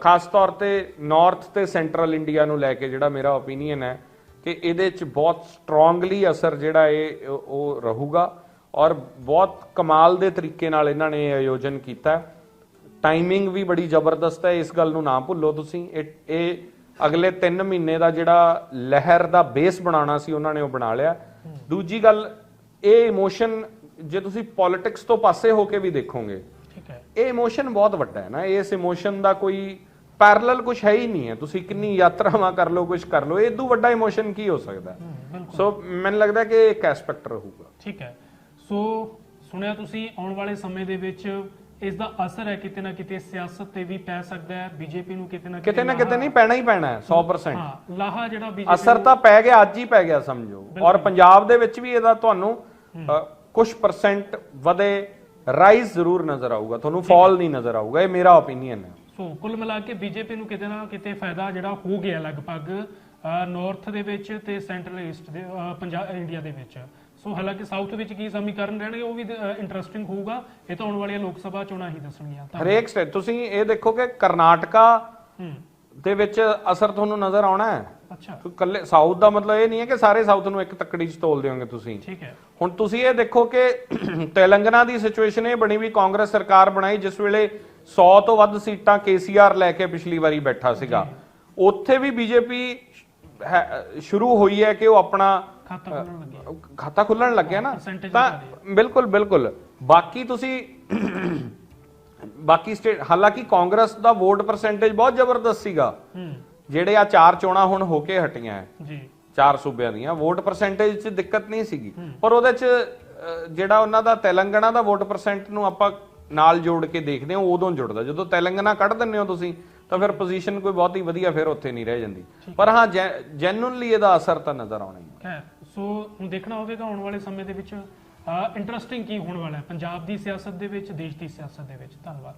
ਖਾਸ ਤੌਰ ਤੇ ਨਾਰਥ ਤੇ ਸੈਂਟਰਲ ਇੰਡੀਆ ਨੂੰ ਲੈ ਕੇ ਜਿਹੜਾ ਮੇਰਾ ਓਪੀਨੀਅਨ ਹੈ ਕਿ ਇਹਦੇ ਚ ਬਹੁਤ ਸਟਰੋਂਗਲੀ ਅਸਰ ਜਿਹੜਾ ਇਹ, ਉਹ- ਉਹ ਰਹੂਗਾ ਔਰ ਬਹੁਤ ਕਮਾਲ ਦੇ ਤਰੀਕੇ ਨਾਲ ਇਹਨਾਂ ਨੇ ਇਹ ਆਯੋਜਨ ਕੀਤਾ ਟਾਈਮਿੰਗ ਵੀ ਬੜੀ ਜ਼ਬਰਦਸਤ ਹੈ, ਇਸ ਗੱਲ ਨੂੰ ਨਾ ਭੁੱਲੋ ਤੁਸੀਂ। ਇਹ ਇਹ ਅਗਲੇ 3 ਮਹੀਨੇ ਦਾ ਜਿਹੜਾ ਲਹਿਰ ਦਾ ਬੇਸ ਬਣਾਉਣਾ ਸੀ, ਉਹਨਾਂ ਨੇ ਉਹ ਬਣਾ ਲਿਆ। ਦੂਜੀ ਗੱਲ ਇਹ ਇਮੋਸ਼ਨ ਜੇ ਤੁਸੀਂ ਪੋਲਿਟਿਕਸ ਤੋਂ ਪਾਸੇ ਹੋ ਕੇ ਵੀ ਦੇਖੋਗੇ ਠੀਕ ਹੈ। ਇਹ ਇਮੋਸ਼ਨ ਬਹੁਤ ਵੱਡਾ ਹੈ ਨਾ। ਇਸ ਇਮੋਸ਼ਨ ਦਾ ਕੋਈ ਪੈਰਲਲ ਕੁਝ ਹੈ ਹੀ ਨਹੀਂ ਹੈ। ਤੁਸੀਂ ਕਿੰਨੀ ਯਾਤਰਾਵਾਂ ਕਰ ਲਓ ਕੁਝ ਕਰ ਲਓ ਇਹ ਤੋਂ ਵੱਡਾ ਇਮੋਸ਼ਨ ਕੀ ਹੋ ਸਕਦਾ ਸੋ ਮੈਨੂੰ ਲੱਗਦਾ ਕਿ ਇੱਕ ਐਸਪੈਕਟ ਰਹੂਗਾ। ਠੀਕ ਹੈ। ਸੋ ਸੁਣਿਆ ਤੁਸੀਂ ਆਉਣ ਵਾਲੇ ਸਮੇਂ ਦੇ ਵਿੱਚ ਇਸ ਦਾ ਅਸਰ ਹੈ ਕਿਤੇ ਨਾ ਕਿਤੇ ਸਿਆਸਤ ਤੇ ਵੀ ਪੈ ਸਕਦਾ ਹੈ ਬੀਜੇਪੀ ਨੂੰ ਕਿਤੇ ਨਾ ਕਿਤੇ ਨਾ ਕਿਤੇ ਨਹੀਂ ਪੈਣਾ ਹੀ ਪੈਣਾ ਹੈ 100% ਹਾਂ ਲਾਹਾ ਜਿਹੜਾ ਬੀਜੇਪੀ ਅਸਰ ਤਾਂ ਪੈ ਗਿਆ ਅੱਜ ਹੀ ਪੈ ਗਿਆ ਸਮਝੋ। ਔਰ ਪੰਜਾਬ ਦੇ ਵਿੱਚ ਵੀ ਇਹਦਾ ਤੁਹਾਨੂੰ ਕੁਝ ਪਰਸੈਂਟ ਵਧੇ ਰਾਈਜ਼ ਜ਼ਰੂਰ ਨਜ਼ਰ ਆਊਗਾ। ਤੁਹਾਨੂੰ ਫਾਲ ਨਹੀਂ ਨਜ਼ਰ ਆਊਗਾ। ਇਹ ਮੇਰਾ ਓਪੀਨੀਅਨ ਹੈ। ਸੋ ਕੁੱਲ ਮਿਲਾ ਕੇ ਬੀਜੇਪੀ ਨੂੰ ਕਿਤੇ ਨਾ ਕਿਤੇ ਫਾਇਦਾ ਜਿਹੜਾ ਹੋ ਗਿਆ ਲਗਭਗ ਨਾਰਥ ਦੇ ਵਿੱਚ ਤੇ ਸੈਂਟਰਲ ਈਸਟ ਦੇ ਪੰਜਾਬ ਇੰਡੀਆ ਦੇ ਵਿੱਚ। ਸੋ ਹਾਲਾਂਕਿ ਸਾਊਥ ਵਿੱਚ ਕੀ ਸਮੀਕਰਨ ਰਹਿਣਗੇ ਉਹ ਵੀ ਇੰਟਰਸਟਿੰਗ ਹੋਊਗਾ। ਇਹ ਤਾਂ ਆਉਣ ਵਾਲੀਆਂ ਲੋਕ ਸਭਾ ਚੋਣਾਂ ਹੀ ਦੱਸਣਗੀਆਂ। ਹਰੇਕ ਸਟੇਟ ਤੁਸੀਂ ਇਹ ਦੇਖੋ ਕਿ ਕਰਨਾਟਕਾ ਦੇ ਵਿੱਚ ਅਸਰ ਤੁਹਾਨੂੰ ਨਜ਼ਰ ਆਉਣਾ ਹੈ। ਅੱਛਾ। ਕੱਲੇ ਸਾਊਥ ਦਾ ਮਤਲਬ ਇਹ ਨਹੀਂ ਹੈ ਕਿ ਸਾਰੇ ਸਾਊਥ ਨੂੰ ਇੱਕ ਤੱਕੜੀ 'ਚ ਤੋਲ ਦਿਓਗੇ ਤੁਸੀਂ। ਠੀਕ ਹੈ। ਹੁਣ ਤੁਸੀਂ ਇਹ ਦੇਖੋ ਕਿ ਤੇਲੰਗਨਾ ਦੀ ਸਿਚੁਏਸ਼ਨ ਇਹ ਬਣੀ ਵੀ ਕਾਂਗਰਸ ਸਰਕਾਰ ਬਣਾਈ ਜਿਸ ਵੇਲੇ 100 ਤੋਂ ਵੱਧ ਸੀਟਾਂ ਕੇਸੀਆਰ ਲੈ ਕੇ ਪਿਛਲੀ ਵਾਰੀ ਬੈਠਾ ਸੀਗਾ। ਉੱਥੇ ਵੀ ਬੀਜੇਪੀ ਸ਼ੁਰੂ ਹੋਈ ਹੈ ਕਿ ਉਹ ਆਪਣਾ ਖਾਤਾ ਖੋਲਣ ਲੱਗਿਆ। ਨਾ। ਤਾਂ ਬਿਲਕੁਲ ਬਿਲਕੁਲ। ਬਾਕੀ ਤੁਸੀਂ ਬਾਕੀ ਸਟੇਟ ਹਾਲਾਂਕਿ ਕਾਂਗਰਸ ਦਾ ਵੋਟ ਪਰਸੈਂਟੇਜ ਬਹੁਤ ਜ਼ਬਰਦਸਤ ਸੀਗਾ। ਹੂੰ। ਜਿਹੜੇ ਆ ਚਾਰ ਚੋਣਾਂ ਹੁਣ ਹੋ ਕੇ ਹਟੀਆਂ ਹੈ ਜੀ। ਚਾਰ ਸੂਬਿਆਂ ਦੀਆਂ। ਵੋਟ ਪਰਸੈਂਟੇਜ 'ਚ ਦਿੱਕਤ ਨਹੀਂ ਸੀਗੀ। ਪਰ ਉਹਦੇ 'ਚ ਜਿਹੜਾ ਉਹਨਾਂ ਦਾ ਤੇਲੰਗਾਨਾ ਦਾ ਵੋਟ ਪਰਸੈਂਟ ਨੂੰ ਆਪਾਂ ਨਾਲ ਜੋੜ ਕੇ ਦੇਖਦੇ ਹਾਂ ਉਦੋਂ ਜੁੜਦਾ। ਜਦੋਂ ਤੇਲੰਗਾਨਾ ਕੱਢ ਦਿੰਦੇ ਹੋ ਤੁਸੀਂ ਤਾਂ ਫਿਰ ਪੋਜੀਸ਼ਨ ਕੋਈ ਬਹੁਤੀ ਵਧੀਆ ਫਿਰ ਉੱਥੇ ਨਹੀਂ ਰਹਿ ਜਾਂਦੀ। ਪਰ ਹਾਂ ਜੈਨੂਨਲੀ ਇਹਦਾ ਅਸਰ ਤਾਂ ਨਜ਼ਰ ਆਉਣਾ ਹੀ ਹੈ। ਸੋ ਹੁਣ ਦੇਖਣਾ ਹੋਵੇਗਾ ਆਉਣ ਵਾਲੇ ਸਮੇਂ ਦੇ ਵਿੱਚ ਇੰਟਰਸਟਿੰਗ ਕੀ ਹੋਣ ਵਾਲਾ ਹੈ? ਪੰਜਾਬ ਦੀ ਸਿਆਸਤ ਦੇ ਵਿੱਚ, ਦੇਸ਼ ਦੀ ਸਿਆਸਤ ਦੇ ਵਿੱਚ। ਧੰਨਵਾਦ।